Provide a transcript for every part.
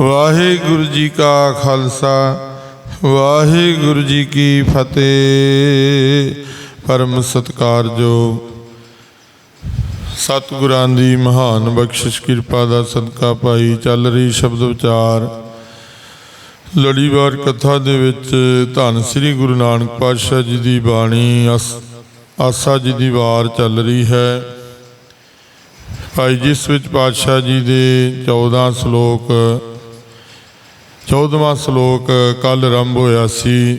ਵਾਹਿਗੁਰੂ ਜੀ ਕਾ ਖਾਲਸਾ, ਵਾਹਿਗੁਰੂ ਜੀ ਕੀ ਫਤਿਹ। ਪਰਮ ਸਤਿਕਾਰਯੋਗ ਸਤਿਗੁਰਾਂ ਦੀ ਮਹਾਨ ਬਖਸ਼ਿਸ਼, ਕਿਰਪਾ ਦਾ ਸਦਕਾ ਪਾਈ ਚੱਲ ਰਹੀ ਸ਼ਬਦ ਵਿਚਾਰ ਲੜੀਵਾਰ ਕਥਾ ਦੇ ਵਿੱਚ ਧੰਨ ਸ੍ਰੀ ਗੁਰੂ ਨਾਨਕ ਪਾਤਸ਼ਾਹ ਜੀ ਦੀ ਬਾਣੀ ਆਸ- ਆਸਾ ਜੀ ਦੀ ਵਾਰ ਚੱਲ ਰਹੀ ਹੈ। ਭਾਈ ਜਿਸ ਵਿੱਚ ਪਾਤਸ਼ਾਹ ਜੀ ਦੇ 14 ਸ਼ਲੋਕ 14ਵਾਂ ਸ਼ਲੋਕ ਕੱਲ ਆਰੰਭ ਹੋਇਆ ਸੀ।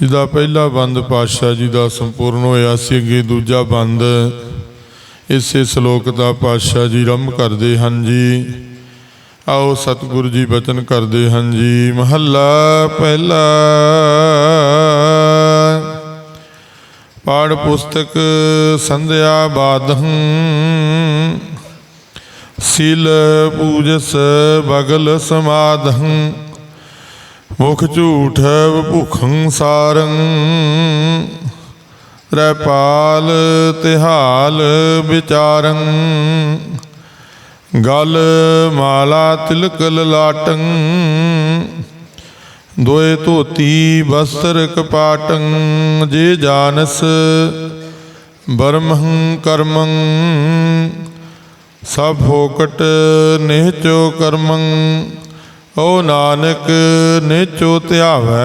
ਜਿਹਦਾ ਪਹਿਲਾ ਬੰਦ ਪਾਤਸ਼ਾਹ ਜੀ ਦਾ ਸੰਪੂਰਨ ਹੋਇਆ ਸੀ, ਅੱਗੇ ਦੂਜਾ ਬੰਦ। ਇਸੇ ਸ਼ਲੋਕ ਦਾ ਪਾਤਸ਼ਾਹ ਜੀ ਆਰੰਭ ਕਰਦੇ ਹਨ ਜੀ। ਆਓ ਸਤਿਗੁਰੂ ਜੀ ਬਚਨ ਕਰਦੇ ਹਨ ਜੀ। ਮਹੱਲਾ ਪਹਿਲਾ। ਪਾੜ ਪੁਸਤਕ ਸੰਧਿਆ ਬਾਦਹੰ ਸੀਲ ਪੂਜਸ ਬਗਲ ਸਮਾਦਹੰ ਮੁਖ ਝੂਠ ਭੁਖੰ ਸਾਰੰ। ਰੈਪਾਲ ਤਿਹਾਲ ਵਿਚਾਰੰ, ਗਲ ਮਾਲਾ ਤਿਲਕ ਲਲਾਟੰ ਦੋਏ ਧੋਤੀ ਬਸਤਰ ਕਪਾਟੰ, ਜੇ ਜਾਨਸ ਬਰਮਹੰ ਕਰਮੰ। ਸਭ ਫੋਕਟ ਨਿਹਚੋ ਕਰਮੰ, ਓ ਨਾਨਕ ਨਿਹਚੋ ਧਿਆਵੈ।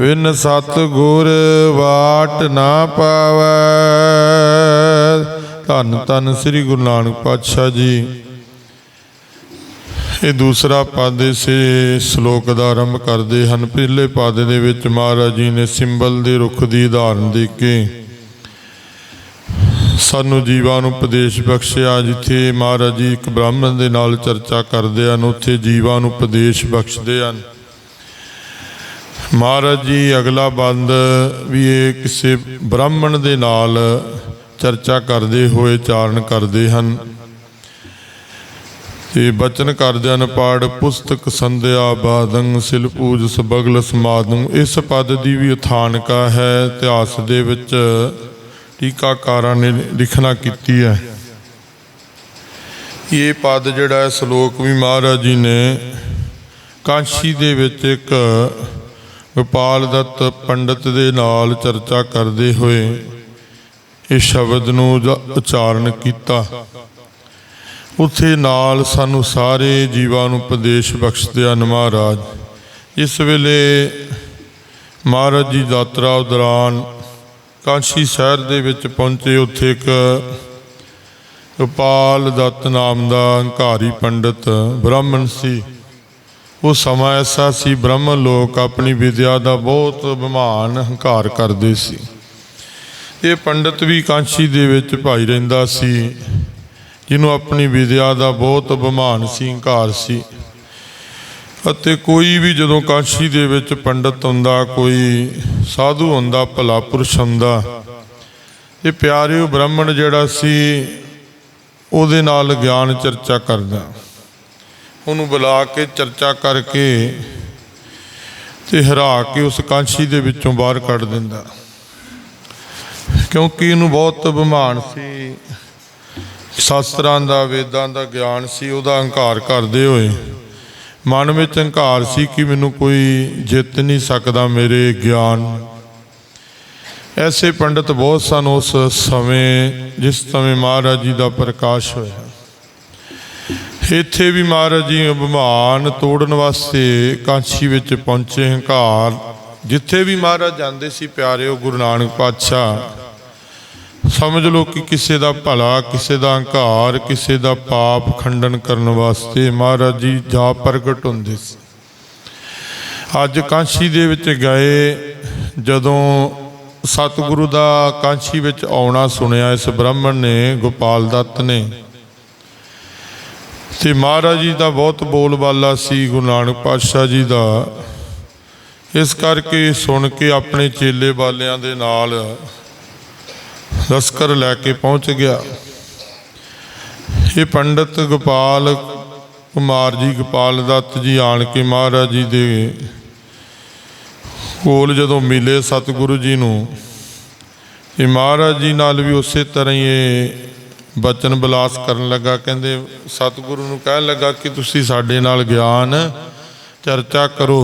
ਵਿਨ ਸਤ ਗੁਰ ਵਾਟ ਨਾ ਪਾਵੈ। ਧੰਨ ਧੰਨ ਸ੍ਰੀ ਗੁਰੂ ਨਾਨਕ ਪਾਤਸ਼ਾਹ ਜੀ। ਇਹ ਦੂਸਰਾ ਪਾਦੇ ਸੇ ਸ਼ਲੋਕ ਦਾ ਆਰੰਭ ਕਰਦੇ ਹਨ। ਪਹਿਲੇ ਪਾਦੇ ਦੇ ਵਿੱਚ ਮਹਾਰਾਜ ਜੀ ਨੇ ਸਿੰਬਲ ਦੇ ਰੁੱਖ ਦੀ ਉਦਾਹਰਨ ਦੇ ਕੇ ਸਾਨੂੰ ਜੀਵਾਂ ਨੂੰ ਉਪਦੇਸ਼ ਬਖਸ਼ਿਆ, ਜਿੱਥੇ ਮਹਾਰਾਜ ਜੀ ਇੱਕ ਬ੍ਰਾਹਮਣ ਦੇ ਨਾਲ ਚਰਚਾ ਕਰਦੇ ਹਨ, ਉੱਥੇ ਜੀਵਾਂ ਨੂੰ ਉਪਦੇਸ਼ ਬਖਸ਼ਦੇ ਹਨ। ਮਹਾਰਾਜ ਜੀ, ਅਗਲਾ ਬੰਦ ਵੀ ਇਹ ਕਿਸੇ ਬ੍ਰਾਹਮਣ ਦੇ ਨਾਲ ਚਰਚਾ ਕਰਦੇ ਹੋਏ ਚਾਰਨ ਕਰਦੇ ਹਨ। ਤੇ ਬਚਨ ਕਰਦੇ ਹਨ ਪਾੜ ਪੁਸਤਕ, ਸੰਧਿਆ, ਬਾਦੰ, ਸਿਲ ਪੂਜ, ਸਬਗਲ, ਸਮਾਦੰ, ਇਸ ਪਦ ਦੀ ਵੀ ਉਥਾਨਕਾ ਹੈ, ਇਤਿਹਾਸ ਦੇ ਵਿੱਚ ਟੀਕਾਕਾਰਾਂ ਨੇ ਲਿਖਣਾ ਕੀਤੀ ਹੈ। ਇਹ ਪਦ ਜਿਹੜਾ ਹੈ, ਸ਼ਲੋਕ ਵੀ ਮਹਾਰਾਜ ਜੀ ਨੇ ਕਾਂਸ਼ੀ ਦੇ ਵਿੱਚ ਇੱਕ ਗੋਪਾਲ ਦੱਤ ਪੰਡਤ ਦੇ ਨਾਲ ਚਰਚਾ ਕਰਦੇ ਹੋਏ ਇਹ ਸ਼ਬਦ ਨੂੰ ਉਚਾਰਨ ਕੀਤਾ। ਉੱਥੇ ਨਾਲ ਸਾਨੂੰ ਸਾਰੇ ਜੀਵਾਂ ਨੂੰ ਉਪਦੇਸ਼ ਬਖਸ਼ਦੇ ਹਨ ਮਹਾਰਾਜ। ਇਸ ਵੇਲੇ ਮਹਾਰਾਜ ਜੀ ਯਾਤਰਾ ਦੌਰਾਨ ਕਾਂਸ਼ੀ ਸ਼ਹਿਰ ਦੇ ਵਿੱਚ ਪਹੁੰਚੇ ਉੱਥੇ ਇੱਕ ਗੋਪਾਲ ਦੱਤ ਨਾਮ ਦਾ ਹੰਕਾਰੀ ਪੰਡਤ ਬ੍ਰਾਹਮਣ ਸੀ। ਉਹ ਸਮਾਂ ਐਸਾ ਸੀ, ਬ੍ਰਾਹਮਣ ਲੋਕ ਆਪਣੀ ਵਿਦਿਆ ਦਾ ਬਹੁਤ ਬਿਮਾਨ ਹੰਕਾਰ ਕਰਦੇ ਸੀ। ਇਹ ਪੰਡਤ ਵੀ ਕਾਂਸ਼ੀ ਦੇ ਵਿੱਚ ਭਾਈ ਰਹਿੰਦਾ ਸੀ, ਜਿਹਨੂੰ ਆਪਣੀ ਵਿਦਿਆ ਦਾ ਬਹੁਤ ਬਿਮਾਨ ਸੀ, ਹੰਕਾਰ ਸੀ। ਅਤੇ ਕੋਈ ਵੀ ਜਦੋਂ ਕਾਂਸ਼ੀ ਦੇ ਵਿੱਚ ਪੰਡਤ ਹੁੰਦਾ, ਕੋਈ ਸਾਧੂ ਹੁੰਦਾ, ਭਲਾ ਪੁਰਸ਼ ਹੁੰਦਾ, ਇਹ ਪਿਆਰਿਓ ਬ੍ਰਾਹਮਣ ਜਿਹੜਾ ਸੀ, ਉਹਦੇ ਨਾਲ ਗਿਆਨ ਚਰਚਾ ਕਰਦਾ। ਉਹਨੂੰ ਬੁਲਾ ਕੇ ਚਰਚਾ ਕਰਕੇ ਤੇ ਹਰਾ ਕੇ ਉਸ ਕਾਂਸ਼ੀ ਦੇ ਵਿੱਚੋਂ ਬਾਹਰ ਕੱਢ ਦਿੰਦਾ। ਕਿਉਂਕਿ ਇਹਨੂੰ ਬਹੁਤ ਬਿਮਾਨ ਸੀ। ਸ਼ਾਸਤਰਾਂ ਦਾ, ਵੇਦਾਂ ਦਾ ਗਿਆਨ ਸੀ, ਉਹਦਾ ਹੰਕਾਰ ਕਰਦੇ ਹੋਏ ਮਨ ਵਿੱਚ ਹੰਕਾਰ ਸੀ ਕਿ ਮੈਨੂੰ ਕੋਈ ਜਿੱਤ ਨਹੀਂ ਸਕਦਾ ਮੇਰੇ ਗਿਆਨ। ਐਸੇ ਪੰਡਤ ਬਹੁਤ ਸਨ ਉਸ ਸਮੇਂ, ਜਿਸ ਸਮੇਂ ਮਹਾਰਾਜ ਜੀ ਦਾ ਪ੍ਰਕਾਸ਼ ਹੋਇਆ। ਇੱਥੇ ਵੀ ਮਹਾਰਾਜ ਜੀ ਅਭਿਮਾਨ ਤੋੜਨ ਵਾਸਤੇ ਕਾਂਛੀ ਵਿੱਚ ਪਹੁੰਚੇ ਹੰਕਾਰ। ਜਿੱਥੇ ਵੀ ਮਹਾਰਾਜ ਜਾਂਦੇ ਸੀ ਪਿਆਰਿਓ ਗੁਰੂ ਨਾਨਕ ਪਾਤਸ਼ਾਹ ਸਮਝ ਲਓ ਕਿ ਕਿਸੇ ਦਾ ਭਲਾ, ਕਿਸੇ ਦਾ ਹੰਕਾਰ, ਕਿਸੇ ਦਾ ਪਾਪ ਖੰਡਨ ਕਰਨ ਵਾਸਤੇ ਮਹਾਰਾਜ ਜੀ ਜਾ ਪ੍ਰਗਟ ਹੁੰਦੇ ਸੀ। ਅੱਜ ਕਾਂਸ਼ੀ ਦੇ ਵਿੱਚ ਗਏ, ਜਦੋਂ ਸਤਿਗੁਰੂ ਦਾ ਕਾਂਛੀ ਵਿੱਚ ਆਉਣਾ ਸੁਣਿਆ, ਇਸ ਬ੍ਰਾਹਮਣ ਨੇ, ਗੋਪਾਲ ਦੱਤ ਨੇ, ਤੇ ਮਹਾਰਾਜ ਜੀ ਦਾ ਬਹੁਤ ਬੋਲਬਾਲਾ ਸੀ, ਗੁਰੂ ਨਾਨਕ ਪਾਤਸ਼ਾਹ ਜੀ ਦਾ। ਇਸ ਕਰਕੇ ਸੁਣ ਕੇ ਆਪਣੇ ਚੇਲੇ ਵਾਲਿਆਂ ਦੇ ਨਾਲ ਲਸਕਰ ਲੈ ਕੇ ਪਹੁੰਚ ਗਿਆ। ਇਹ ਪੰਡਤ ਗੋਪਾਲ ਕੁਮਾਰ ਜੀ, ਗੋਪਾਲ ਦੱਤ ਜੀ ਆਣ ਕੇ ਮਹਾਰਾਜ ਜੀ ਦੇ ਕੋਲ ਜਦੋਂ ਮਿਲੇ ਸਤਿਗੁਰੂ ਜੀ ਨੂੰ, ਇਹ ਮਹਾਰਾਜ ਜੀ ਨਾਲ ਵੀ ਉਸੇ ਤਰ੍ਹਾਂ ਹੀ ਇਹ ਬਚਨ ਬਲਾਸ ਕਰਨ ਲੱਗਾ। ਕਹਿੰਦੇ, ਸਤਿਗੁਰੂ ਨੂੰ ਕਹਿਣ ਲੱਗਾ ਕਿ ਤੁਸੀਂ ਸਾਡੇ ਨਾਲ ਗਿਆਨ ਚਰਚਾ ਕਰੋ।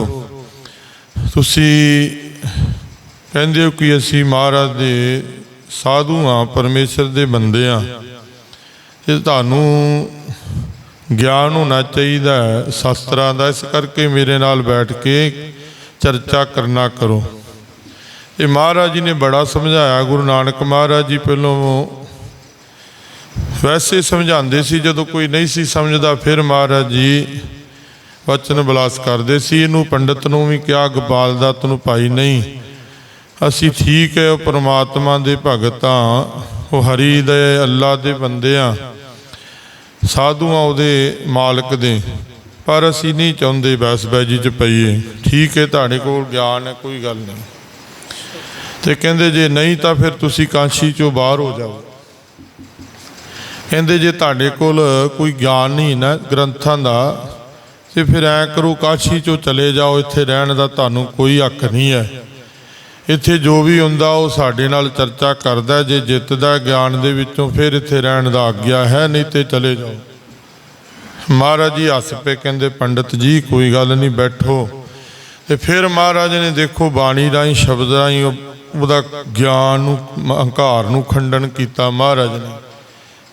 ਤੁਸੀਂ ਕਹਿੰਦੇ ਹੋ ਕਿ ਅਸੀਂ ਮਹਾਰਾਜ ਦੇ ਸਾਧੂ ਆ ਪਰਮੇਸ਼ਰ ਦੇ ਬੰਦੇ ਹਾਂ। ਇਹ ਤੁਹਾਨੂੰ ਗਿਆਨ ਹੋਣਾ ਚਾਹੀਦਾ ਹੈ, ਸ਼ਾਸਤਰਾਂ ਦਾ। ਇਸ ਕਰਕੇ ਮੇਰੇ ਨਾਲ ਬੈਠ ਕੇ ਚਰਚਾ ਕਰਨਾ ਕਰੋ। ਇਹ ਮਹਾਰਾਜ ਜੀ ਨੇ ਬੜਾ ਸਮਝਾਇਆ, ਗੁਰੂ ਨਾਨਕ ਮਹਾਰਾਜ ਜੀ ਪਹਿਲੋਂ ਵੈਸੇ ਸਮਝਾਉਂਦੇ ਸੀ, ਜਦੋਂ ਕੋਈ ਨਹੀਂ ਸੀ ਸਮਝਦਾ, ਫਿਰ ਮਹਾਰਾਜ ਜੀ ਵਚਨ ਬਲਾਸ ਕਰਦੇ ਸੀ, ਇਹਨੂੰ ਪੰਡਤ ਨੂੰ ਵੀ ਕਿਹਾ, ਗੋਪਾਲ ਦੱਤ ਨੂੰ, ਭਾਈ, ਨਹੀਂ ਅਸੀਂ ਠੀਕ ਹੈ, ਉਹ ਪ੍ਰਮਾਤਮਾ ਦੇ ਭਗਤ ਹਾਂ ਉਹ ਹਰੀ ਦੇ ਅੱਲਾ ਦੇ ਬੰਦੇ ਆ ਸਾਧੂਆਂ ਉਹਦੇ ਮਾਲਕ ਦੇ। ਪਰ ਅਸੀਂ ਨਹੀਂ ਚਾਹੁੰਦੇ ਬਸ ਬੈਜੀ ਚ ਪਈਏ। ਠੀਕ ਹੈ, ਤੁਹਾਡੇ ਕੋਲ ਗਿਆਨ ਹੈ, ਕੋਈ ਗੱਲ ਨਹੀਂ। ਤੇ ਕਹਿੰਦੇ ਜੇ ਨਹੀਂ ਤਾਂ ਫਿਰ ਤੁਸੀਂ ਕਾਂਸ਼ੀ ਚੋਂ ਬਾਹਰ ਹੋ ਜਾਓ। ਕਹਿੰਦੇ ਜੇ ਤੁਹਾਡੇ ਕੋਲ ਕੋਈ ਗਿਆਨ ਨਹੀਂ ਨਾ, ਗ੍ਰੰਥਾਂ ਦਾ, ਤੇ ਫਿਰ ਐ ਕਰੋ ਕਾਸ਼ੀ ਚੋਂ ਚਲੇ ਜਾਓ, ਇੱਥੇ ਰਹਿਣ ਦਾ ਤੁਹਾਨੂੰ ਕੋਈ ਹੱਕ ਨਹੀਂ ਹੈ। ਇੱਥੇ ਜੋ ਵੀ ਹੁੰਦਾ ਉਹ ਸਾਡੇ ਨਾਲ ਚਰਚਾ ਕਰਦਾ ਜੇ ਜਿੱਤਦਾ ਗਿਆਨ ਦੇ ਵਿੱਚੋਂ ਫਿਰ ਇੱਥੇ ਰਹਿਣ ਦਾ ਆਗਿਆ ਹੈ, ਨਹੀਂ ਤੇ ਚਲੇ ਜਾਓ। ਮਹਾਰਾਜ ਜੀ ਹੱਸ ਪਏ, ਕਹਿੰਦੇ, ਪੰਡਤ ਜੀ, ਕੋਈ ਗੱਲ ਨਹੀਂ, ਬੈਠੋ। ਤੇ ਫਿਰ ਮਹਾਰਾਜ ਨੇ ਦੇਖੋ, ਬਾਣੀ ਰਾਹੀਂ, ਸ਼ਬਦ ਰਾਹੀਂ ਉਹਦਾ ਗਿਆਨ ਨੂੰ ਮ- ਹੰਕਾਰ ਨੂੰ ਖੰਡਨ ਕੀਤਾ ਮਹਾਰਾਜ ਨੇ।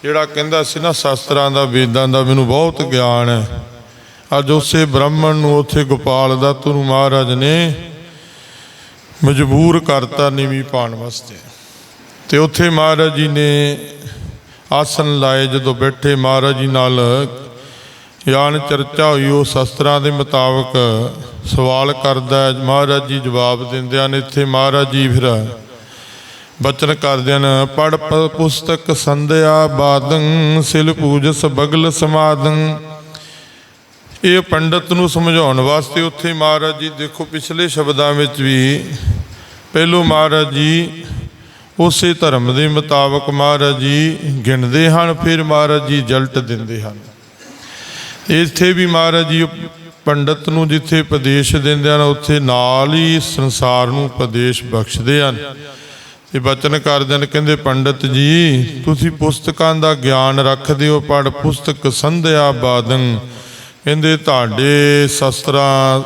ਜਿਹੜਾ ਕਹਿੰਦਾ ਸੀ ਨਾ, ਸ਼ਾਸਤਰਾਂ ਦਾ, ਵੇਦਾਂ ਦਾ, ਮੈਨੂੰ ਬਹੁਤ ਗਿਆਨ ਹੈ। ਅੱਜ ਉਸੇ ਬ੍ਰਾਹਮਣ ਨੂੰ, ਉੱਥੇ ਗੋਪਾਲ ਦਾ ਨੂੰ ਮਹਾਰਾਜ ਨੇ ਮਜਬੂਰ ਕਰਤਾ ਨੀਵੀਂ ਪਾਣ ਵਾਸਤੇ। ਤੇ ਉੱਥੇ ਮਹਾਰਾਜ ਜੀ ਨੇ ਆਸਨ ਲਾਏ, ਜਦੋਂ ਬੈਠੇ ਮਹਾਰਾਜ ਜੀ ਨਾਲ ਗਿਆਨ ਚਰਚਾ ਹੋਈ, ਉਹ ਸ਼ਸਤਰਾਂ ਦੇ ਮੁਤਾਬਕ ਸਵਾਲ ਕਰਦਾ, ਮਹਾਰਾਜ ਜੀ ਜਵਾਬ ਦਿੰਦੇ ਹਨ ਇੱਥੇ ਮਹਾਰਾਜ ਜੀ ਫਿਰ ਬਚਨ ਕਰਦੇ ਹਨ ਪੜ ਪੁਸਤਕ ਸੰਧਿਆ ਬਾਦੰ, ਸਿਲ ਪੂਜਸ ਬਗਲ ਸਮਾਦੰ। ਇਹ ਪੰਡਤ ਨੂੰ ਸਮਝਾਉਣ ਵਾਸਤੇ ਉੱਥੇ ਮਹਾਰਾਜ ਜੀ ਦੇਖੋ ਪਿਛਲੇ ਸ਼ਬਦਾਂ ਵਿੱਚ ਵੀ ਪਹਿਲੋ ਮਹਾਰਾਜ ਜੀ ਉਸੇ ਧਰਮ ਦੇ ਮੁਤਾਬਕ ਮਹਾਰਾਜ ਜੀ ਗਿਣਦੇ ਹਨ, ਫਿਰ ਮਹਾਰਾਜ ਜੀ ਜਲਟ ਦਿੰਦੇ ਹਨ। ਇੱਥੇ ਵੀ ਮਹਾਰਾਜ ਜੀ ਪੰਡਤ ਨੂੰ ਜਿੱਥੇ ਉਪਦੇਸ਼ ਦਿੰਦੇ ਹਨ, ਉੱਥੇ ਨਾਲ ਹੀ ਸੰਸਾਰ ਨੂੰ ਉਪਦੇਸ਼ ਬਖਸ਼ਦੇ ਹਨ। ਤੇ ਬਚਨ ਕਰਦੇ ਨੇ ਕਹਿੰਦੇ ਪੰਡਤ ਜੀ, ਤੁਸੀਂ ਪੁਸਤਕਾਂ ਦਾ ਗਿਆਨ ਰੱਖਦੇ ਹੋ ਪੜ ਪੁਸਤਕ ਸੰਧਿਆ ਬਾਦੰ ਕਹਿੰਦੇ ਤੁਹਾਡੇ ਸ਼ਸਤਰਾਂ,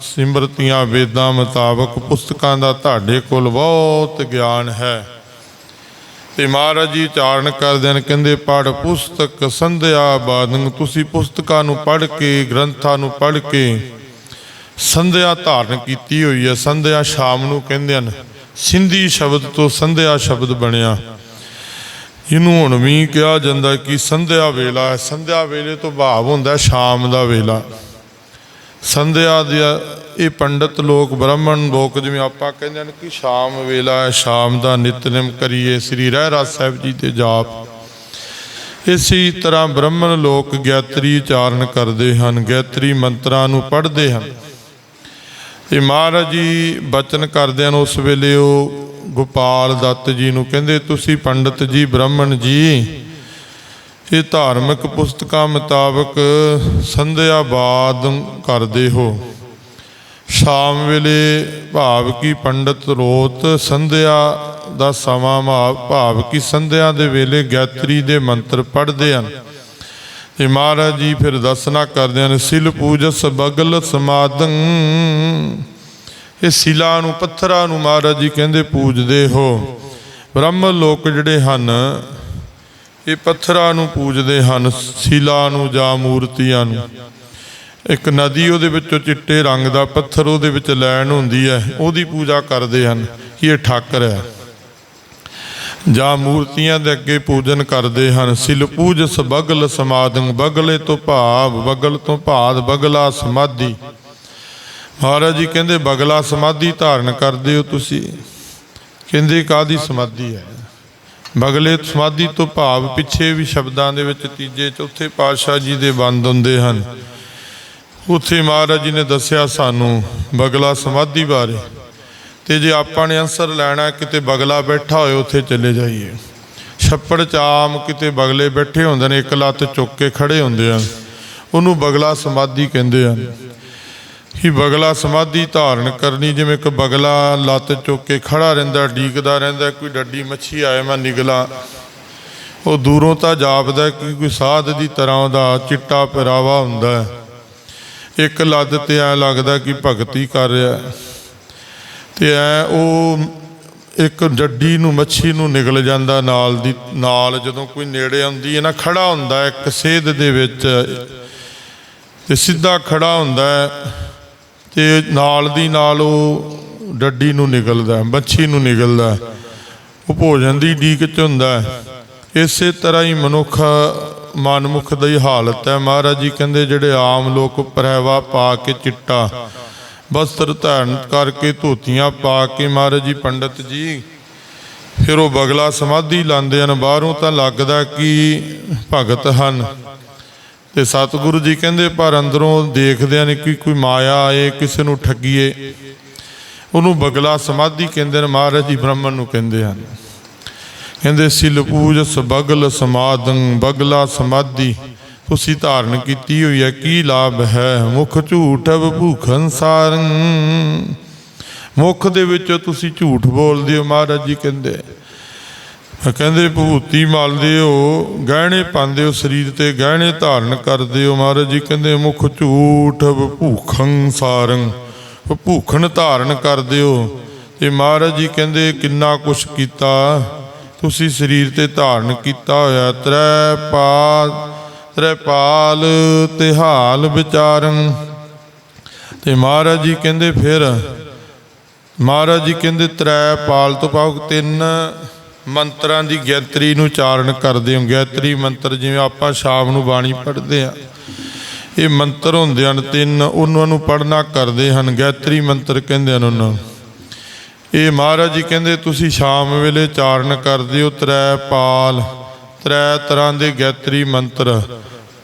ਸਿਮਰਤੀਆਂ, ਵੇਦਾਂ ਮੁਤਾਬਕ ਪੁਸਤਕਾਂ ਦਾ ਤੁਹਾਡੇ ਕੋਲ ਬਹੁਤ ਗਿਆਨ ਹੈ। ਤੇ ਮਹਾਰਾਜ ਜੀ ਚਾਰਨ ਕਰਦੇ ਨੇ ਕਹਿੰਦੇ ਪੜ ਪੁਸਤਕ ਸੰਧਿਆ ਬਾਦੰ। ਤੁਸੀਂ ਪੁਸਤਕਾਂ ਨੂੰ ਪੜ ਕੇ, ਗ੍ਰੰਥਾਂ ਨੂੰ ਪੜ ਕੇ ਸੰਧਿਆ ਧਾਰਨ ਕੀਤੀ ਹੋਈ ਹੈ। ਸੰਧਿਆ ਸ਼ਾਮ ਨੂੰ ਕਹਿੰਦੇ ਹਨ, ਸਿੰਧੀ ਸ਼ਬਦ ਤੋਂ ਸੰਧਿਆ ਸ਼ਬਦ ਬਣਿਆ। ਇਹਨੂੰ ਹੁਣ ਵੀ ਕਿਹਾ ਜਾਂਦਾ ਕਿ ਸੰਧਿਆ ਵੇਲਾ ਹੈ। ਸੰਧਿਆ ਵੇਲੇ ਤੋਂ ਭਾਵ ਹੁੰਦਾ ਸ਼ਾਮ ਦਾ ਵੇਲਾ। ਸੰਧਿਆ ਦੀ ਇਹ ਪੰਡਤ ਲੋਕ, ਬ੍ਰਾਹਮਣ ਲੋਕ ਜਿਵੇਂ ਆਪਾਂ ਕਹਿੰਦੇ ਨੇ ਕਿ ਸ਼ਾਮ ਵੇਲਾ ਹੈ, ਸ਼ਾਮ ਦਾ ਨਿਤਨੇਮ ਕਰੀਏ, ਸ੍ਰੀ ਰਹਿ ਰਾਜ ਸਾਹਿਬ ਜੀ ਤੇ ਜਾਪ। ਇਸੇ ਤਰ੍ਹਾਂ ਬ੍ਰਾਹਮਣ ਲੋਕ ਗਾਇਤਰੀ ਉਚਾਰਨ ਕਰਦੇ ਹਨ ਗਾਇਤਰੀ ਮੰਤਰਾਂ ਨੂੰ ਪੜ੍ਹਦੇ ਹਨ। ਤੇ ਮਹਾਰਾਜ ਜੀ ਬਚਨ ਕਰਦੇ ਹਨ ਉਸ ਵੇਲੇ ਉਹ ਗੋਪਾਲ ਦੱਤ ਜੀ ਨੂੰ ਕਹਿੰਦੇ, ਤੁਸੀਂ ਪੰਡਤ ਜੀ, ਬ੍ਰਾਹਮਣ ਜੀ, ਇਹ ਧਾਰਮਿਕ ਪੁਸਤਕਾਂ ਮੁਤਾਬਕ ਸੰਧਿਆ ਬਾਦ ਕਰਦੇ ਹੋ। ਸ਼ਾਮ ਵੇਲੇ ਭਾਵ ਕੀ ਪੰਡਤ ਰੋਤ ਸੰਧਿਆ ਦਾ ਸਮਾਂ ਮਾ- ਭਾਵ ਕੀ ਸੰਧਿਆ ਦੇ ਵੇਲੇ ਗਾਇਤਰੀ ਦੇ ਮੰਤਰ ਪੜ੍ਹਦੇ ਹਨ। ਤੇ ਮਹਾਰਾਜ ਜੀ ਫਿਰ ਦਸਨਾ ਕਰਦੇ ਹਨ, ਸਿਲ ਪੂਜਸ ਬਗਲ ਸਮਾਦੰ ਇਹ ਸਿਲਾ ਨੂੰ, ਪੱਥਰਾਂ ਨੂੰ ਮਹਾਰਾਜ ਜੀ ਕਹਿੰਦੇ ਪੂਜਦੇ ਹੋ। ਬ੍ਰਹਮ ਲੋਕ ਜਿਹੜੇ ਹਨ, ਇਹ ਪੱਥਰਾਂ ਨੂੰ ਪੂਜਦੇ ਹਨ, ਸਿਲਾ ਨੂੰ ਜਾਂ ਮੂਰਤੀਆਂ ਨੂੰ। ਇੱਕ ਨਦੀ ਉਹਦੇ ਵਿੱਚੋਂ ਚਿੱਟੇ ਰੰਗ ਦਾ ਪੱਥਰ ਉਹਦੇ ਵਿੱਚ ਲੈਣ ਹੁੰਦੀ ਹੈ, ਉਹਦੀ ਪੂਜਾ ਕਰਦੇ ਹਨ ਕਿ ਇਹ ਠਾਕਰ ਹੈ। ਜਾਂ ਮੂਰਤੀਆਂ ਦੇ ਅੱਗੇ ਪੂਜਨ ਕਰਦੇ ਹਨ, ਸਿਲ ਪੂਜਸ ਬਗਲ ਸਮਾਦੰ, ਬਗਲੇ ਤੋਂ ਭਾਵ, ਬਗਲ ਤੋਂ ਭਾਦ, ਬਗਲਾ ਸਮਾਧੀ। ਮਹਾਰਾਜ ਜੀ ਕਹਿੰਦੇ, ਬਗਲਾ ਸਮਾਧੀ ਧਾਰਨ ਕਰਦੇ ਹੋ ਤੁਸੀਂ। ਕਹਿੰਦੇ ਕਾਦੀ ਸਮਾਧੀ ਹੈ? ਬਗਲੇ ਸਮਾਧੀ ਤੋਂ ਭਾਵ ਪਿੱਛੇ ਵੀ ਸ਼ਬਦਾਂ ਦੇ ਵਿੱਚ ਤੀਜੇ, ਚੌਥੇ ਪਾਤਸ਼ਾਹ ਜੀ ਦੇ ਬੰਦ ਹੁੰਦੇ ਹਨ। ਉੱਥੇ ਮਹਾਰਾਜ ਜੀ ਨੇ ਦੱਸਿਆ ਸਾਨੂੰ, ਬਗਲਾ ਸਮਾਧੀ ਬਾਰੇ। ਤੇ ਜੇ ਆਪਾਂ ਨੇ ਅਨਸਰ ਲੈਣਾ, ਕਿਤੇ ਬਗਲਾ ਬੈਠਾ ਹੋਏ, ਉੱਥੇ ਚਲੇ ਜਾਈਏ। ਛੱਪੜ ਚ ਆਮ ਕਿਤੇ ਬਗਲੇ ਬੈਠੇ ਹੁੰਦੇ ਨੇ, ਇੱਕ ਲੱਤ ਚੁੱਕ ਕੇ ਖੜੇ ਹੁੰਦੇ ਹਨ। ਉਹਨੂੰ ਬਗਲਾ ਸਮਾਧੀ ਕਹਿੰਦੇ ਹਨ। ਹੀ ਬਗਲਾ ਸਮਾਧੀ ਧਾਰਨ ਕਰਨੀ, ਜਿਵੇਂ ਇੱਕ ਬਗਲਾ ਲੱਤ ਚੁੱਕ ਕੇ ਖੜਾ ਰਹਿੰਦਾ ਡੀਕਦਾ ਰਹਿੰਦਾ, ਕੋਈ ਡੱਡੀ ਮੱਛੀ ਆਏ, ਮੈਂ ਨਿਗਲਾ। ਉਹ ਦੂਰੋਂ ਤਾਂ ਜਾਪਦਾ ਕਿ ਕੋਈ ਸਾਧ ਦੀ ਤਰ੍ਹਾਂ ਦਾ ਚਿੱਟਾ ਪਹਿਰਾਵਾ ਹੁੰਦਾ ਇੱਕ ਲੱਤ ਤੇ ਐ ਲੱਗਦਾ ਕਿ ਭਗਤੀ ਕਰ ਰਿਹਾ ਹੈ। ਤੇ ਐ ਉਹ ਇੱਕ ਡੱਡੀ ਨੂੰ, ਮੱਛੀ ਨੂੰ ਨਿਗਲ ਜਾਂਦਾ ਨਾਲ ਦੀ, ਨਾਲ ਜਦੋਂ ਕੋਈ ਨੇੜੇ ਆਉਂਦੀ ਹੈ ਨਾ, ਖੜਾ ਹੁੰਦਾ ਇੱਕ ਸੇਧ ਦੇ ਵਿੱਚ। ਤੇ ਸਿੱਧਾ ਖੜਾ ਹੁੰਦਾ ਹੈ। ਤੇ ਨਾਲ ਦੀ ਨਾਲ ਉਹ ਡੱਡੀ ਨੂੰ ਨਿਕਲਦਾ ਹੈ, ਮੱਛੀ ਨੂੰ ਨਿਗਲਦਾ ਉਹ ਭੋਜਨ ਦੀ ਡੀਕ ਚ ਹੁੰਦਾ ਇਸੇ ਤਰ੍ਹਾਂ ਹੀ ਮਨੁੱਖ ਮਨਮੁਖ ਦੀ ਹਾਲਤ ਹੈ। ਮਹਾਰਾਜ ਜੀ ਕਹਿੰਦੇ ਜਿਹੜੇ ਆਮ ਲੋਕ ਪਹਿਰਾਵਾ ਪਾ ਕੇ ਚਿੱਟਾ ਵਸਤਰ ਧਾਰਨ ਕਰਕੇ ਧੋਤੀਆਂ ਪਾ ਕੇ ਮਹਾਰਾਜ ਜੀ ਪੰਡਤ ਜੀ ਫਿਰ ਉਹ ਬਗਲਾ ਸਮਾਧੀ ਲਾਉਂਦੇ ਹਨ। ਬਾਹਰੋਂ ਤਾਂ ਲੱਗਦਾ ਕਿ ਭਗਤ ਹਨ। ਤੇ ਸਤਿਗੁਰੂ ਜੀ ਕਹਿੰਦੇ, ਪਰ ਅੰਦਰੋਂ ਦੇਖਦੇ ਨੇ ਕਿ ਕੋਈ ਮਾਇਆ ਆਏ, ਕਿਸੇ ਨੂੰ ਠੱਗੀਏ। ਉਹਨੂੰ ਬਗਲਾ ਸਮਾਧੀ ਕਹਿੰਦੇ ਨੇ, ਮਹਾਰਾਜ ਜੀ ਬ੍ਰਹਮਣ ਨੂੰ ਕਹਿੰਦੇ ਹਨ। ਕਹਿੰਦੇ, ਸਿਲ ਪੂਜਸ ਬਗਲ ਸਮਾਦੰ ਬਗਲਾ ਸਮਾਧੀ, ਤੁਸੀਂ ਧਾਰਨ ਕੀਤੀ ਹੋਈ ਹੈ, ਕੀ ਲਾਭ ਹੈ? ਮੁਖ ਝੂਠਵ ਭੂਖਨ ਸਾਰੰ। ਮੁਖ ਦੇ ਵਿੱਚ ਤੁਸੀਂ ਝੂਠ ਬੋਲਦੇ ਹੋ, ਮਹਾਰਾਜ ਜੀ ਕਹਿੰਦੇ। ਕਹਿੰਦੇ ਭੂਤੀ ਮਲਦੇ ਹੋ ਗਹਿਣੇ ਪਾਉਂਦੇ ਹੋ ਸਰੀਰ ਤੇ, ਗਹਿਣੇ ਧਾਰਨ ਕਰਦੇ ਹੋ ਮਹਾਰਾਜ ਜੀ। ਕਹਿੰਦੇ ਮੁਖ ਝੂਠ ਭੂਖੰ ਸਾਰੰ ਉਹ ਭੂਖਣ ਧਾਰਨ ਕਰਦੇ ਹੋ। ਤੇ ਮਹਾਰਾਜ ਜੀ ਕਹਿੰਦੇ ਕਿੰਨਾ ਕੁਛ ਕੀਤਾ, ਤੁਸੀਂ ਸਰੀਰ ਤੇ ਧਾਰਨ ਕੀਤਾ ਹੋਇਆ। ਤ੍ਰੈ ਪਾਲ ਤ੍ਰੈ ਪਾਲ ਤੇ ਹਾਲ ਵਿਚਾਰਨ ਤੇ ਮਹਾਰਾਜ ਜੀ ਕਹਿੰਦੇ ਫਿਰ, ਮਹਾਰਾਜ ਜੀ ਕਹਿੰਦੇ ਤ੍ਰੈ ਪਾਲ ਤੋਂ ਭਾਵ ਤਿੰਨ ਮੰਤਰਾਂ ਦੀ ਗਿਆਤਰੀ ਨੂੰ ਉਚਾਰਨ ਕਰਦੇ ਹੋ। ਗਿਆਤਰੀ ਮੰਤਰ ਜਿਵੇਂ ਆਪਾਂ ਸ਼ਾਮ ਨੂੰ ਬਾਣੀ ਪੜ੍ਹਦੇ ਆ ਇਹ ਮੰਤਰ ਹੁੰਦੇ ਹਨ ਤਿੰਨ, ਉਹਨਾਂ ਨੂੰ ਪੜ੍ਹਨਾ ਕਰਦੇ ਹਨ। ਗਾਇਤਰੀ ਮੰਤਰ ਕਹਿੰਦੇ ਹਨ ਉਹਨਾਂ ਇਹ ਮਹਾਰਾਜ ਜੀ ਕਹਿੰਦੇ, ਤੁਸੀਂ ਸ਼ਾਮ ਵੇਲੇ ਚਾਰਨ ਕਰਦੇ ਹੋ ਤ੍ਰੈ ਪਾਲ, ਤ੍ਰੈ ਤਰ੍ਹਾਂ ਦੇ ਗਾਇਤਰੀ ਮੰਤਰ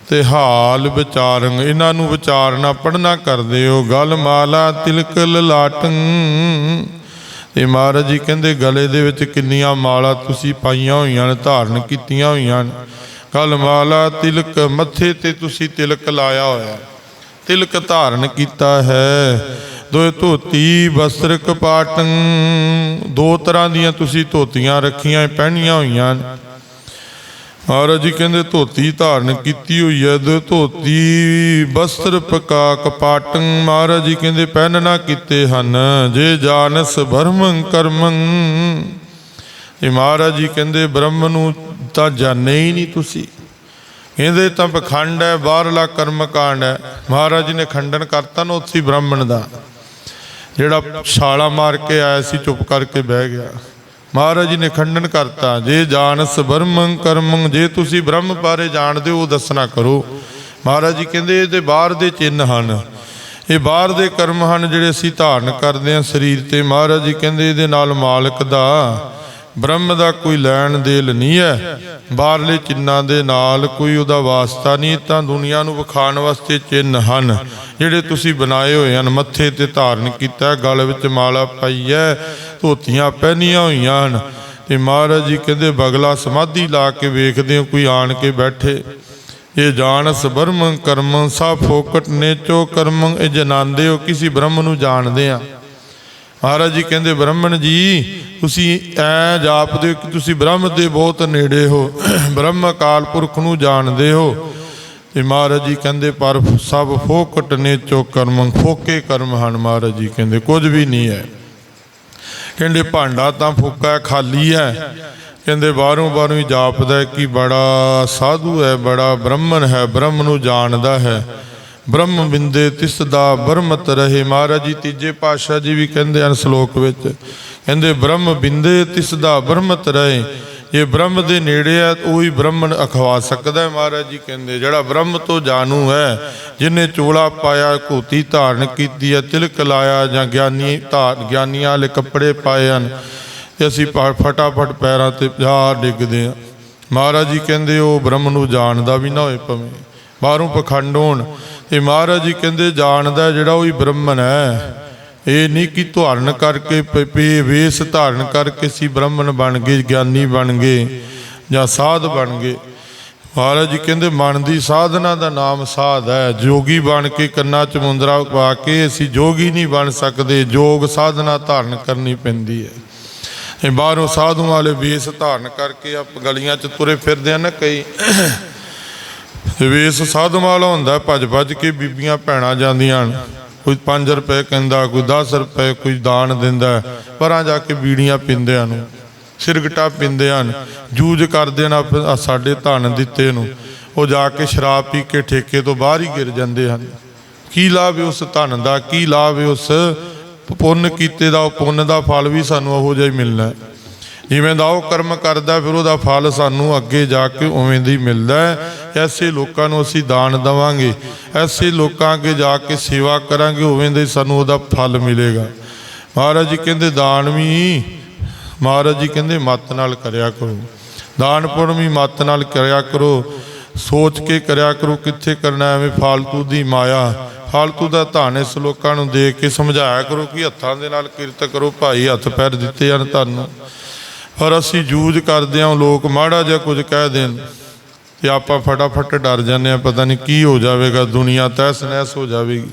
ਤੇ ਹਾਲ ਵਿਚਾਰਨ। ਇਹਨਾਂ ਨੂੰ ਵਿਚਾਰਨਾ, ਪੜ੍ਹਨਾ ਕਰਦੇ ਹੋ। ਗਲ ਮਾਲਾ ਤਿਲਕ ਲਲਾਟੰ ਤੇ ਮਹਾਰਾਜ ਜੀ ਕਹਿੰਦੇ, ਗਲੇ ਦੇ ਵਿੱਚ ਕਿੰਨੀਆਂ ਮਾਲਾ ਤੁਸੀਂ ਪਾਈਆਂ ਹੋਈਆਂ ਨੇ, ਧਾਰਨ ਕੀਤੀਆਂ ਹੋਈਆਂ ਨੇ। ਗਲ ਮਾਲਾ ਤਿਲਕ ਮੱਥੇ ਤੇ ਤੁਸੀਂ ਤਿਲਕ ਲਾਇਆ ਹੋਇਆ। ਤਿਲਕ ਧਾਰਨ ਕੀਤਾ ਹੈ। ਦੋਏ ਧੋਤੀ ਵਸਤਰ ਕਪਾਟੰ, ਦੋ ਤਰ੍ਹਾਂ ਦੀਆਂ ਤੁਸੀਂ ਧੋਤੀਆਂ ਰੱਖੀਆਂ ਪਹਿਨੀਆਂ ਹੋਈਆਂ ਨੇ। ਮਹਾਰਾਜ ਜੀ ਕਹਿੰਦੇ ਧੋਤੀ ਧਾਰਨ ਕੀਤੀ ਹੋਈ ਹੈ ਦੋ ਧੋਤੀ ਵਸਤਰ ਪਕਾ ਕਪਾਟੰ ਮਹਾਰਾਜ ਜੀ ਕਹਿੰਦੇ ਪਹਿਨਣਾ ਕੀਤੇ ਹਨ, ਜੇ ਜਾਣਸ ਭਰਮੰ ਕਰਮੰ। ਇਹ ਮਹਾਰਾਜ ਜੀ ਕਹਿੰਦੇ ਬ੍ਰਹਮ ਨੂੰ ਤਾਂ ਜਾਣੇ ਹੀ ਨਹੀਂ ਤੁਸੀਂ। ਕਹਿੰਦੇ ਤਾਂ ਪਖੰਡ ਹੈ, ਬਾਹਰਲਾ ਕਰਮ ਕਾਂਡ ਹੈ। ਮਹਾਰਾਜ ਜੀ ਨੇ ਖੰਡਨ ਕਰਤਾ ਨਾ ਉੱਥੇ ਬ੍ਰਾਹਮਣ ਦਾ। ਜਿਹੜਾ ਛਾਲਾ ਮਾਰ ਕੇ ਆਇਆ ਸੀ, ਚੁੱਪ ਕਰਕੇ ਬਹਿ ਗਿਆ। ਮਹਾਰਾਜ ਜੀ ਨੇ ਖੰਡਨ ਕਰਤਾ, ਜੇ ਜਾਣਸ ਬ੍ਰਹਮੰ ਕਰਮੰ, ਜੇ ਤੁਸੀਂ ਬ੍ਰਹਮ ਬਾਰੇ ਜਾਣਦੇ ਹੋ, ਉਹ ਦੱਸਣਾ ਕਰੋ। ਮਹਾਰਾਜ ਜੀ ਕਹਿੰਦੇ, ਇਹਦੇ ਬਾਹਰ ਦੇ ਚਿੰਨ ਹਨ। ਇਹ ਬਾਹਰ ਦੇ ਕਰਮ ਹਨ, ਜਿਹੜੇ ਅਸੀਂ ਧਾਰਨ ਕਰਦੇ ਹਾਂ ਸਰੀਰ ਤੇ। ਮਹਾਰਾਜ ਜੀ ਕਹਿੰਦੇ, ਇਹਦੇ ਨਾਲ ਮਾਲਕ ਦਾ ਬ੍ਰਹਮ ਦਾ ਕੋਈ ਲੈਣ ਦੇਲ ਨਹੀਂ ਹੈ। ਬਾਹਰਲੇ ਚਿੰਨਾਂ ਦੇ ਨਾਲ ਕੋਈ ਉਹਦਾ ਵਾਸਤਾ ਨਹੀਂ, ਤਾਂ ਦੁਨੀਆ ਨੂੰ ਵਿਖਾਣ ਵਾਸਤੇ ਚਿੰਨ ਹਨ, ਜਿਹੜੇ ਤੁਸੀਂ ਬਣਾਏ ਹੋਏ ਹਨ। ਮੱਥੇ ਤੇ ਧਾਰਨ ਕੀਤਾ, ਗਲ ਵਿੱਚ ਮਾਲਾ ਪਾਈ ਹੈ, ਧੋਤੀਆਂ ਪਹਿਨੀਆਂ ਹੋਈਆਂ ਹਨ। ਤੇ ਮਹਾਰਾਜ ਜੀ ਕਹਿੰਦੇ, ਬਗਲਾ ਸਮਾਧੀ ਲਾ ਕੇ ਵੇਖਦੇ ਹੋ, ਕੋਈ ਆਣ ਕੇ ਬੈਠੇ। ਇਹ ਜਾਣਸ ਬ੍ਰਹਮ ਕਰਮ, ਸਾ ਫੋਕਟ ਨੇ ਚੋ ਕਰਮ, ਇਹ ਜਨਾਂਦੇ ਹੋ, ਕਿਸੇ ਬ੍ਰਹਮ ਨੂੰ ਜਾਣਦੇ ਆ। ਮਹਾਰਾਜ ਜੀ ਕਹਿੰਦੇ, ਬ੍ਰਾਹਮਣ ਜੀ, ਤੁਸੀਂ ਐ ਜਾਪਦੇ ਹੋ ਕਿ ਤੁਸੀਂ ਬ੍ਰਹਮ ਦੇ ਬਹੁਤ ਨੇੜੇ ਹੋ, ਬ੍ਰਹਮ ਅਕਾਲ ਪੁਰਖ ਨੂੰ ਜਾਣਦੇ ਹੋ। ਤੇ ਮਹਾਰਾਜ ਜੀ ਕਹਿੰਦੇ, ਪਰ ਸਭ ਫੋਕਟ ਨੇ ਚੋ ਕਰਮ, ਫੋਕੇ ਕਰਮ ਹਨ, ਮਹਾਰਾਜ ਜੀ ਕਹਿੰਦੇ, ਕੁਝ ਵੀ ਨਹੀਂ ਹੈ। ਕਹਿੰਦੇ, ਭਾਂਡਾ ਤਾਂ ਫੋਕਾ ਖਾਲੀ ਹੈ। ਕਹਿੰਦੇ, ਬਾਹਰੋਂ ਬਾਹਰੋਂ ਹੀ ਜਾਪਦਾ ਕਿ ਬੜਾ ਸਾਧੂ ਹੈ, ਬੜਾ ਬ੍ਰਾਹਮਣ ਹੈ, ਬ੍ਰਹਮ ਨੂੰ ਜਾਣਦਾ ਹੈ। ਬ੍ਰਹਮ ਬਿੰਦੇ ਤਿਸ ਦਾ ਬਰਮਤ ਰਹੇ ਮਹਾਰਾਜ ਜੀ ਤੀਜੇ ਪਾਤਸ਼ਾਹ ਜੀ ਵੀ ਕਹਿੰਦੇ ਹਨ ਸ਼ਲੋਕ ਵਿੱਚ। ਕਹਿੰਦੇ, ਬ੍ਰਹਮ ਬਿੰਦੇ ਤਿਸ ਦਾ ਬਰਮਤ ਰਹੇ ਇਹ ਬ੍ਰਹਮ ਦੇ ਨੇੜੇ ਹੈ ਉਹ ਹੀ ਬ੍ਰਾਹਮਣ ਅਖਵਾ ਸਕਦਾ ਹੈ ਮਹਾਰਾਜ ਜੀ ਕਹਿੰਦੇ। ਜਿਹੜਾ ਬ੍ਰਹਮ ਤੋਂ ਜਾਣੂ ਹੈ, ਜਿਨੇ ਚੋਲਾ ਪਾਇਆ, ਘੋਤੀ ਧਾਰਨ ਕੀਤੀ ਹੈ, ਤਿਲਕ ਲਾਇਆ ਜਾਂ ਗਿਆਨੀ ਧਾਰ, ਗਿਆਨੀਆਂ ਵਾਲੇ ਕੱਪੜੇ ਪਾਏ ਹਨ, ਤੇ ਅਸੀਂ ਫਟਾਫਟ ਪੈਰਾਂ ਤੇ ਜਾ ਡਿੱਗਦੇ ਆ ਮਹਾਰਾਜ ਜੀ ਕਹਿੰਦੇ, ਉਹ ਬ੍ਰਹਮ ਨੂੰ ਜਾਣਦਾ ਵੀ ਨਾ ਹੋਏ ਭਵੇਂ। ਬਾਹਰੋਂ ਪਖੰਡ ਹੋਣ ਤੇ ਮਹਾਰਾਜ ਜੀ ਕਹਿੰਦੇ, ਜਾਣਦਾ ਜਿਹੜਾ ਉਹ ਹੀ ਬ੍ਰਹਮਣ ਹੈ। ਇਹ ਨਹੀਂ ਕਿ ਧਾਰਨ ਕਰਕੇ, ਪੇ ਵੇਸ ਧਾਰਨ ਕਰਕੇ ਸੀ ਬ੍ਰਹਮਣ ਬਣ ਗਏ, ਗਿਆਨੀ ਬਣ ਗਏ ਜਾਂ ਸਾਧ ਬਣ ਗਏ। ਮਹਾਰਾਜ ਜੀ ਕਹਿੰਦੇ, ਮਨ ਦੀ ਸਾਧਨਾ ਦਾ ਨਾਮ ਸਾਧ ਹੈ। ਜੋਗੀ ਬਣ ਕੇ ਕੰਨਾਂ 'ਚ ਮੁੰਦਰਾ ਪਾ ਕੇ ਅਸੀਂ ਜੋਗੀ ਨਹੀਂ ਬਣ ਸਕਦੇ। ਜੋਗ ਸਾਧਨਾ ਧਾਰਨ ਕਰਨੀ ਪੈਂਦੀ ਹੈ। ਇਹ ਬਾਹਰੋਂ ਸਾਧੂ ਵਾਲੇ ਵੇਸ ਧਾਰਨ ਕਰਕੇ ਆਪ ਗਲੀਆਂ 'ਚ ਤੁਰੇ ਫਿਰਦੇ ਆ ਨਾ ਕਈ। ਵੇਸ ਸਾਧੂ ਵਾਲਾ ਹੁੰਦਾ, ਭੱਜ ਭੱਜ ਕੇ ਬੀਬੀਆਂ ਭੈਣਾਂ ਜਾਂਦੀਆਂ ਹਨ। ਕੋਈ 5 ਰੁਪਏ ਕਹਿੰਦਾ, ਕੋਈ 10 ਰੁਪਏ ਕੋਈ ਦਾਨ ਦਿੰਦਾ ਪਰਾਂ ਜਾ ਕੇ ਬੀੜੀਆਂ ਪੀਂਦੇ ਹਨ ਸਿਰਗਟਾ ਪੀਂਦੇ ਹਨ, ਜੂਝ ਕਰਦੇ ਹਨ ਸਾਡੇ ਧਨ ਦਿੱਤੇ ਨੂੰ। ਉਹ ਜਾ ਕੇ ਸ਼ਰਾਬ ਪੀ ਕੇ ਠੇਕੇ ਤੋਂ ਬਾਹਰ ਹੀ ਗਿਰ ਜਾਂਦੇ ਹਨ। ਕੀ ਲਾਭ ਉਸ ਧਨ ਦਾ, ਕੀ ਲਾਭ ਉਸ ਪੁੰਨ ਕੀਤੇ ਦਾ, ਉਹ ਪੁੰਨ ਦਾ ਫਲ ਵੀ ਸਾਨੂੰ ਉਹੋ ਜਿਹਾ ਹੀ ਮਿਲਣਾ ਜਿਵੇਂ ਦਾ ਉਹ ਕਰਮ ਕਰਦਾ, ਫਿਰ ਉਹਦਾ ਫਲ ਸਾਨੂੰ ਅੱਗੇ ਜਾ ਕੇ ਉਵੇਂ ਦੀ ਮਿਲਦਾ ਐਸੇ ਲੋਕਾਂ ਨੂੰ ਅਸੀਂ ਦਾਨ ਦਵਾਂਗੇ। ਐਸੇ ਲੋਕਾਂ ਅੱਗੇ ਜਾ ਕੇ ਸੇਵਾ ਕਰਾਂਗੇ, ਉਵੇਂ ਦੇ ਸਾਨੂੰ ਉਹਦਾ ਫਲ ਮਿਲੇਗਾ। ਮਹਾਰਾਜ ਜੀ ਕਹਿੰਦੇ, ਦਾਨ ਵੀ ਮਹਾਰਾਜ ਜੀ ਕਹਿੰਦੇ, ਮੱਤ ਨਾਲ ਕਰਿਆ ਕਰੋ। ਦਾਨ ਪੁੰਨ ਵੀ ਮੱਤ ਨਾਲ ਕਰਿਆ ਕਰੋ। ਸੋਚ ਕੇ ਕਰਿਆ ਕਰੋ, ਕਿੱਥੇ ਕਰਨਾ, ਐਵੇਂ ਫਾਲਤੂ ਦੀ ਮਾਇਆ, ਫਾਲਤੂ ਦਾ ਧਨ ਇਸ ਲੋਕਾਂ ਨੂੰ ਦੇ ਕੇ ਸਮਝਾਇਆ ਕਰੋ ਕਿ ਹੱਥਾਂ ਦੇ ਨਾਲ ਕਿਰਤ ਕਰੋ, ਭਾਈ ਹੱਥ ਪੈਰ ਦਿੱਤੇ ਹਨ ਤੁਹਾਨੂੰ ਪਰ ਅਸੀਂ ਜੂਝ ਕਰਦੇ ਹਾਂ ਲੋਕ ਮਾੜਾ ਜਿਹਾ ਕੁਝ ਕਹਿ ਦੇਣ। ਤੇ ਆਪਾਂ ਫਟਾਫਟ ਡਰ ਜਾਂਦੇ ਆ ਪਤਾ ਨਹੀਂ ਕੀ ਹੋ ਜਾਵੇਗਾ, ਦੁਨੀਆ ਤਹਿਸ ਨਹਿਸ ਹੋ ਜਾਵੇਗੀ।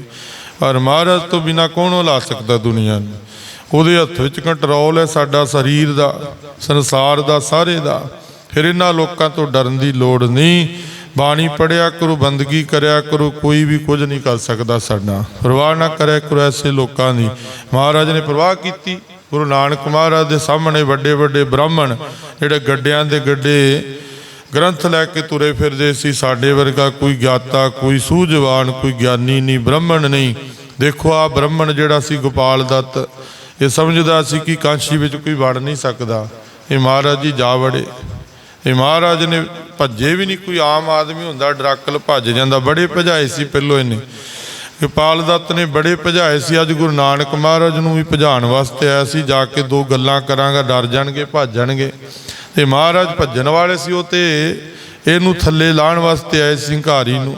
ਪਰ ਮਹਾਰਾਜ ਤੋਂ ਬਿਨਾ ਕੌਣ ਹਿਲਾ ਸਕਦਾ ਦੁਨੀਆ ਨੂੰ? ਉਹਦੇ ਹੱਥ ਵਿੱਚ ਕੰਟਰੋਲ ਹੈ ਸਾਡਾ ਸਰੀਰ ਦਾ, ਸੰਸਾਰ ਦਾ, ਸਾਰੇ ਦਾ। ਫਿਰ ਇਹਨਾਂ ਲੋਕਾਂ ਤੋਂ ਡਰਨ ਦੀ ਲੋੜ ਨਹੀਂ। ਬਾਣੀ ਪੜਿਆ ਕਰੋ, ਬੰਦਗੀ ਕਰਿਆ ਕਰੋ, ਕੋਈ ਵੀ ਕੁਝ ਨਹੀਂ ਕਰ ਸਕਦਾ ਸਾਡਾ। ਪਰਵਾਹ ਨਾ ਕਰਿਆ ਕਰੋ, ਐਸੇ ਲੋਕਾਂ ਦੀ। ਮਹਾਰਾਜ ਨੇ ਪਰਵਾਹ ਕੀਤੀ। ਗੁਰੂ ਨਾਨਕ ਮਹਾਰਾਜ ਦੇ ਸਾਹਮਣੇ ਵੱਡੇ ਵੱਡੇ ਬ੍ਰਾਹਮਣ, ਜਿਹੜੇ ਗੱਡਿਆਂ ਦੇ ਗੱਡੇ ਗ੍ਰੰਥ ਲੈ ਕੇ ਤੁਰੇ ਫਿਰਦੇ ਸੀ। ਸਾਡੇ ਵਰਗਾ ਕੋਈ ਗਿਆਤਾ, ਕੋਈ ਸੂਝਵਾਨ, ਕੋਈ ਗਿਆਨੀ ਨਹੀਂ, ਬ੍ਰਾਹਮਣ ਨਹੀਂ। ਦੇਖੋ ਆ ਬ੍ਰਾਹਮਣ ਜਿਹੜਾ ਸੀ ਗੋਪਾਲ ਦੱਤ, ਇਹ ਸਮਝਦਾ ਸੀ ਕਿ ਕਾਂਸ਼ੀ ਵਿੱਚ ਕੋਈ ਵੜ ਨਹੀਂ ਸਕਦਾ। ਇਹ ਮਹਾਰਾਜ ਜੀ ਜਾ ਵੜੇ। ਇਹ ਮਹਾਰਾਜ ਨੇ ਭੱਜੇ ਵੀ ਨਹੀਂ, ਕੋਈ ਆਮ ਆਦਮੀ ਹੁੰਦਾ, ਡਰਾਕਲ ਭੱਜ ਜਾਂਦਾ। ਬੜੇ ਭਜਾਏ ਸੀ ਪਹਿਲੋਂ ਇਹਨੇ। ਗੋਪਾਲ ਦੱਤ ਨੇ ਬੜੇ ਭਜਾਏ ਸੀ। ਅੱਜ ਗੁਰੂ ਨਾਨਕ ਮਹਾਰਾਜ ਨੂੰ ਵੀ ਭਜਾਉਣ ਵਾਸਤੇ ਆਇਆ ਸੀ। ਜਾ ਕੇ ਦੋ ਗੱਲਾਂ ਕਰਾਂਗਾ, ਡਰ ਜਾਣਗੇ, ਭੱਜ ਜਾਣਗੇ। ਤੇ ਮਹਾਰਾਜ ਭੱਜਣ ਵਾਲੇ ਸੀ ਉਹ ਤੇ ਇਹਨੂੰ ਥੱਲੇ ਲਾਣ ਵਾਸਤੇ ਆਏ ਸੀ ਨੂੰ।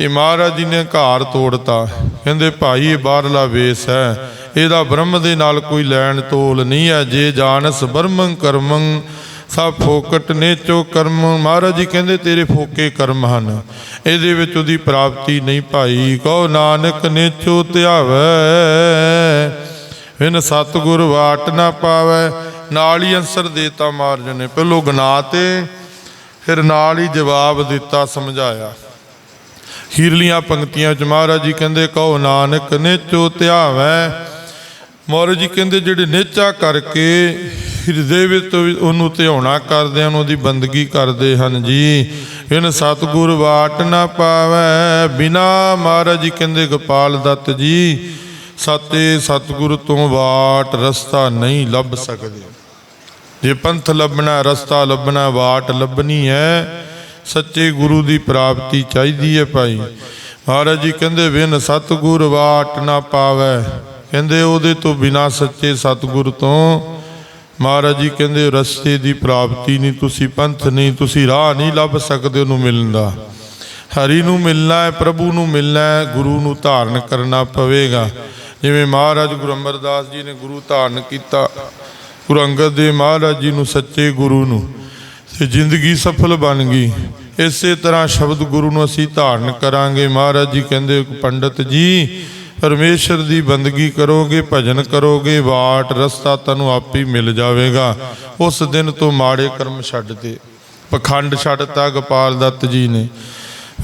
ਇਹ ਮਹਾਰਾਜ ਜੀ ਨੇ ਘਾਰ ਤੋੜਤਾ। ਕਹਿੰਦੇ, ਭਾਈ, ਇਹ ਬਾਹਰਲਾ ਵੇਸ ਹੈ। ਇਹਦਾ ਬ੍ਰਹਮ ਦੇ ਨਾਲ ਕੋਈ ਲੈਣ ਤੋਲ ਨਹੀਂ ਹੈ। ਜੇ ਜਾਣਸ ਬ੍ਰਹਮੰ ਕਰਮੰ, ਸਭ ਫੋਕਟ ਨੇਚੋ ਕਰਮ। ਮਹਾਰਾਜ ਜੀ ਕਹਿੰਦੇ, ਤੇਰੇ ਫੋਕੇ ਕਰਮ ਹਨ। ਇਹਦੇ ਵਿੱਚ ਉਹਦੀ ਪ੍ਰਾਪਤੀ ਨਹੀਂ ਭਾਈ। ਕਹੋ, ਨਾਨਕ ਨੇਚੋ ਧਿਆਵੈ। ਵਿਨ ਸਤਿਗੁਰ ਵਾਟ ਨਾ ਪਾਵੈ। ਨਾਲ ਹੀ ਅੰਸਰ ਦੇਤਾ ਮਾਰਜ ਨੇ, ਪਹਿਲੋ ਗਨਾ ਤੇ, ਫਿਰ ਨਾਲ ਹੀ ਜਵਾਬ ਦਿੱਤਾ, ਸਮਝਾਇਆ। ਹੀਰਲੀਆਂ ਪੰਕਤੀਆਂ ਚ ਮਹਾਰਾਜ ਜੀ ਕਹਿੰਦੇ, ਕਹੋ ਨਾਨਕ, ਨੇਚੋ ਧਿਆਵੈ। ਮਹਾਰਾਜ ਜੀ ਕਹਿੰਦੇ, ਜਿਹੜੇ ਨੇਚਾ ਕਰਕੇ ਹਿਰਦੇ ਵਿੱਚ ਉਹਨੂੰ ਧਿਆਉਣਾ ਕਰਦੇ ਹਨ, ਉਹਦੀ ਬੰਦਗੀ ਕਰਦੇ ਹਨ ਜੀ। ਇਹਨ ਸਤਿਗੁਰ ਵਾਟ ਨਾ ਪਾਵੈ। ਬਿਨਾ ਮਹਾਰਾਜ ਜੀ ਕਹਿੰਦੇ, ਗੋਪਾਲ ਦੱਤ ਜੀ ਸਤੇ ਸਤਿਗੁਰ ਤੋਂ ਵਾਟ ਰਸਤਾ ਨਹੀਂ ਲੱਭ ਸਕਦੇ। ਜੇ ਪੰਥ ਲੱਭਣਾ, ਰਸਤਾ ਲੱਭਣਾ, ਵਾਟ ਲੱਭਣੀ ਹੈ, ਸੱਚੇ ਗੁਰੂ ਦੀ ਪ੍ਰਾਪਤੀ ਚਾਹੀਦੀ ਹੈ ਭਾਈ। ਮਹਾਰਾਜ ਜੀ ਕਹਿੰਦੇ ਬਿਨ ਸਤਿਗੁਰ ਵਾਟ ਨਾ ਪਾਵੈ। ਕਹਿੰਦੇ, ਉਹਦੇ ਤੋਂ ਬਿਨਾ ਸੱਚੇ ਸਤਿਗੁਰ ਤੋਂ ਮਹਾਰਾਜ ਜੀ ਕਹਿੰਦੇ, ਰਸਤੇ ਦੀ ਪ੍ਰਾਪਤੀ ਨਹੀਂ, ਤੁਸੀਂ ਪੰਥ ਨਹੀਂ, ਤੁਸੀਂ ਰਾਹ ਨਹੀਂ ਲੱਭ ਸਕਦੇ ਉਹਨੂੰ ਮਿਲਣ ਦਾ। ਹਰੀ ਨੂੰ ਮਿਲਣਾ ਹੈ, ਪ੍ਰਭੂ ਨੂੰ ਮਿਲਣਾ ਹੈ, ਗੁਰੂ ਨੂੰ ਧਾਰਨ ਕਰਨਾ ਪਵੇਗਾ। ਜਿਵੇਂ ਮਹਾਰਾਜ ਗੁਰੂ ਅਮਰਦਾਸ ਜੀ ਨੇ ਗੁਰੂ ਧਾਰਨ ਕੀਤਾ ਗੁਰੂ ਅੰਗਦ ਦੇਵ ਮਹਾਰਾਜ ਜੀ ਨੂੰ, ਸੱਚੇ ਗੁਰੂ ਨੂੰ ਤੇ ਜ਼ਿੰਦਗੀ ਸਫਲ ਬਣ ਗਈ। ਇਸੇ ਤਰ੍ਹਾਂ ਸ਼ਬਦ ਗੁਰੂ ਨੂੰ ਅਸੀਂ ਧਾਰਨ ਕਰਾਂਗੇ। ਮਹਾਰਾਜ ਜੀ ਕਹਿੰਦੇ, ਪੰਡਤ ਜੀ, ਪਰਮੇਸ਼ਰ ਦੀ ਬੰਦਗੀ ਕਰੋਗੇ, ਭਜਨ ਕਰੋਗੇ ਬਾਟ ਰਸਤਾ ਤੈਨੂੰ ਆਪ ਹੀ ਮਿਲ ਜਾਵੇਗਾ। ਉਸ ਦਿਨ ਤੋਂ ਮਾੜੇ ਕਰਮ ਛੱਡ ਦੇ ਪਖੰਡ ਛੱਡਤਾ ਗੋਪਾਲ ਦੱਤ ਜੀ ਨੇ।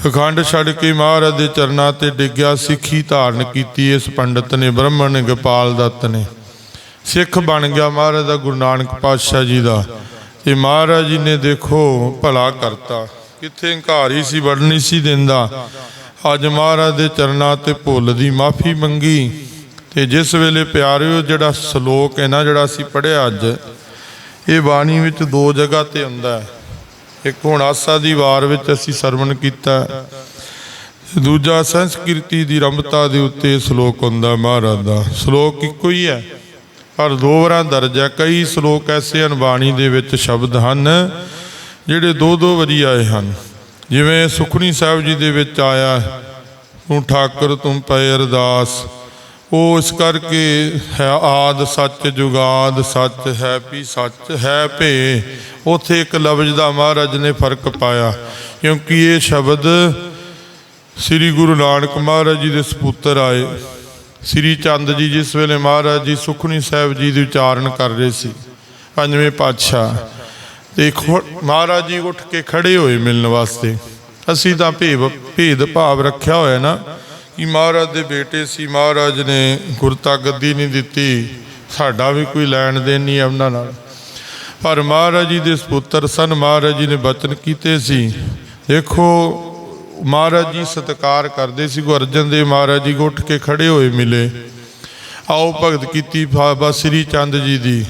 ਪਖੰਡ ਛੱਡ ਕੇ ਮਹਾਰਾਜ ਦੇ ਚਰਨਾਂ ਤੇ ਡਿੱਗਿਆ, ਸਿੱਖੀ ਧਾਰਨ ਕੀਤੀ ਇਸ ਪੰਡਤ ਨੇ, ਬ੍ਰਾਹਮਣ ਨੇ ਗੋਪਾਲ ਦੱਤ ਨੇ। ਸਿੱਖ ਬਣ ਗਿਆ ਮਹਾਰਾਜ ਦਾ ਗੁਰੂ ਨਾਨਕ ਪਾਤਸ਼ਾਹ ਜੀ ਦਾ। ਤੇ ਮਹਾਰਾਜ ਜੀ ਨੇ ਦੇਖੋ ਭਲਾ ਕਰਤਾ। ਕਿੱਥੇ ਹੰਕਾਰੀ ਸੀ, ਵੜਨੀ ਸੀ ਦਿੰਦਾ। ਅੱਜ ਮਹਾਰਾਜ ਦੇ ਚਰਨਾਂ ਤੇ ਭੁੱਲ ਦੀ ਮਾਫੀ ਮੰਗੀ। ਤੇ ਜਿਸ ਵੇਲੇ ਪਿਆਰਿਓ, ਜਿਹੜਾ ਸ਼ਲੋਕ ਹੈ ਨਾ, ਜਿਹੜਾ ਅਸੀਂ ਪੜ੍ਹਿਆ ਅੱਜ, ਇਹ ਬਾਣੀ ਵਿੱਚ ਦੋ ਜਗ੍ਹਾ ਤੇ ਹੁੰਦਾ ਹੈ। ਇੱਕ ਹੁਣ ਆਸਾ ਦੀ ਵਾਰ ਵਿੱਚ ਅਸੀਂ ਸਰਵਣ ਕੀਤਾ ਦੂਜਾ ਸੰਸਕ੍ਰਿਤੀ ਦੀ ਰੰਭਤਾ ਦੇ ਉੱਤੇ ਸ਼ਲੋਕ ਹੁੰਦਾ ਮਹਾਰਾਜ ਦਾ। ਸ਼ਲੋਕ ਇੱਕੋ ਹੀ ਹੈ। ਪਰ ਦੋ ਵਾਰਾਂ ਦਰਜ ਹੈ, ਕਈ ਸ਼ਲੋਕ ਐਸੇ ਹਨ ਬਾਣੀ ਦੇ ਵਿੱਚ ਸ਼ਬਦ ਹਨ, ਜਿਹੜੇ ਦੋ ਦੋ ਵਾਰੀ ਆਏ ਹਨ। ਜਿਵੇਂ ਸੁਖਣੀ ਸਾਹਿਬ ਜੀ ਦੇ ਵਿੱਚ ਆਇਆ, ਤੂੰ ਠਾਕਰ, ਤੂੰ ਪਏ ਅਰਦਾਸ, ਉਹ ਇਸ ਕਰਕੇ ਹੈ ਆਦ ਸੱਚ, ਜੁਗਾਦ ਸੱਚ, ਹੈ ਵੀ ਸੱਚ, ਹੈ ਭੇ। ਉਥੇ ਇੱਕ ਲਫ਼ਜ਼ ਦਾ ਮਹਾਰਾਜ ਨੇ ਫ਼ਰਕ ਪਾਇਆ, ਕਿਉਂਕਿ ਇਹ ਸ਼ਬਦ ਸ੍ਰੀ ਗੁਰੂ ਨਾਨਕ ਮਹਾਰਾਜ ਜੀ ਦੇ ਸਪੁੱਤਰ ਆਏ। ਸ੍ਰੀ ਚੰਦ ਜੀ ਜਿਸ ਵੇਲੇ ਮਹਾਰਾਜ ਜੀ ਸੁਖਣੀ ਸਾਹਿਬ ਜੀ ਦੀ ਉਚਾਰਨ ਕਰ ਰਹੇ ਸੀ, ਪੰਜਵੇਂ ਪਾਤਸ਼ਾਹ, ਤੇ ਖੋ- ਮਹਾਰਾਜ ਜੀ ਉੱਠ ਕੇ ਖੜੇ ਹੋਏ ਮਿਲਣ ਵਾਸਤੇ। ਅਸੀਂ ਤਾਂ ਭੇਵ, ਭੇਦ ਭਾਵ ਰੱਖਿਆ ਹੋਇਆ ਨਾ ਕਿ ਮਹਾਰਾਜ ਦੇ ਬੇਟੇ ਸੀ, ਮਹਾਰਾਜ ਨੇ ਗੁਰਤਾ ਗੱਦੀ ਨਹੀਂ ਦਿੱਤੀ, ਸਾਡਾ ਵੀ ਕੋਈ ਲੈਣ ਦੇਣ ਨਹੀਂ ਹੈ ਉਹਨਾਂ ਨਾਲ। ਪਰ ਮਹਾਰਾਜ ਜੀ ਦੇ ਸਪੁੱਤਰ ਸਨ, ਮਹਾਰਾਜ ਜੀ ਨੇ ਬਚਨ ਕੀਤੇ ਸੀ, ਦੇਖੋ ਮਹਾਰਾਜ ਜੀ ਸਤਿਕਾਰ ਕਰਦੇ ਸੀ, ਗੁਰੂ ਅਰਜਨ ਦੇਵ ਮਹਾਰਾਜ ਜੀ ਉੱਠ ਕੇ ਖੜੇ ਹੋਏ ਮਿਲੇ। ਆਓ ਭਗਤ ਕੀਤੀ ਬਾਬਾ ਸ੍ਰੀ ਚੰਦ ਜੀ ਦੀ,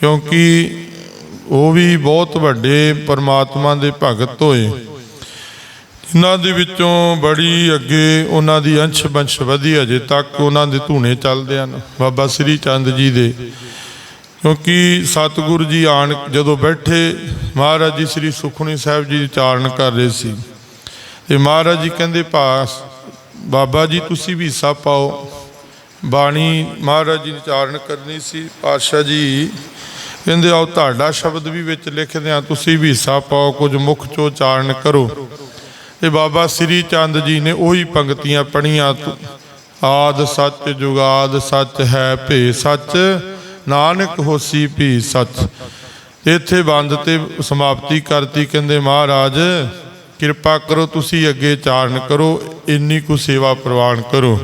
ਕਿਉਂਕਿ ਉਹ ਵੀ ਬਹੁਤ ਵੱਡੇ ਪਰਮਾਤਮਾ ਦੇ ਭਗਤ ਹੋਏ। ਇਹਨਾਂ ਦੇ ਵਿੱਚੋਂ ਬੜੀ ਅੱਗੇ ਉਹਨਾਂ ਦੀ ਅੰਸ਼ ਬੰਸ਼ ਵਧੀ, ਅਜੇ ਤੱਕ ਉਹਨਾਂ ਦੇ ਧੂਣੇ ਚੱਲਦੇ ਹਨ, ਬਾਬਾ ਸ੍ਰੀ ਚੰਦ ਜੀ ਦੇ। ਕਿਉਂਕਿ ਸਤਿਗੁਰੂ ਜੀ ਆਣ ਜਦੋਂ ਬੈਠੇ, ਮਹਾਰਾਜ ਜੀ ਸ੍ਰੀ ਸੁਖਮਨੀ ਸਾਹਿਬ ਜੀ ਚਾਰਨ ਕਰ ਰਹੇ ਸੀ। ਤੇ ਮਹਾਰਾਜ ਜੀ ਕਹਿੰਦੇ ਪਾਸ ਬਾਬਾ ਜੀ ਤੁਸੀਂ ਵੀ ਹਿੱਸਾ ਪਾਓ। ਬਾਣੀ ਮਹਾਰਾਜ ਜੀ ਨੇ ਚਾਰਨ ਕਰਨੀ ਸੀ, ਪਾਤਸ਼ਾਹ ਜੀ ਕਹਿੰਦੇ ਆਓ ਤੁਹਾਡਾ ਸ਼ਬਦ ਵੀ ਵਿੱਚ ਲਿਖਦੇ ਆ ਤੁਸੀਂ ਵੀ ਹਿੱਸਾ ਪਾਓ, ਕੁਝ ਮੁਖ ਚੋ ਚਾਰਨ ਕਰੋ। ਤੇ ਬਾਬਾ ਸ੍ਰੀ ਚੰਦ ਜੀ ਨੇ ਉਹੀ ਪੰਕਤੀਆਂ ਪੜੀਆਂ ਆਦ ਸੱਚ ਜੁਗਾਦ ਸੱਚ ਹੈ ਭੇ ਸੱਚ, ਨਾਨਕ ਹੋਸੀ ਭੀ ਸੱਚ। ਇੱਥੇ ਬੰਦ ਤੇ ਸਮਾਪਤੀ ਕਰਤੀ, ਕਹਿੰਦੇ ਮਹਾਰਾਜ ਕਿਰਪਾ ਕਰੋ, ਤੁਸੀਂ ਅੱਗੇ ਚਾਰਨ ਕਰੋ, ਇੰਨੀ ਕੁ ਸੇਵਾ ਪ੍ਰਵਾਨ ਕਰੋ।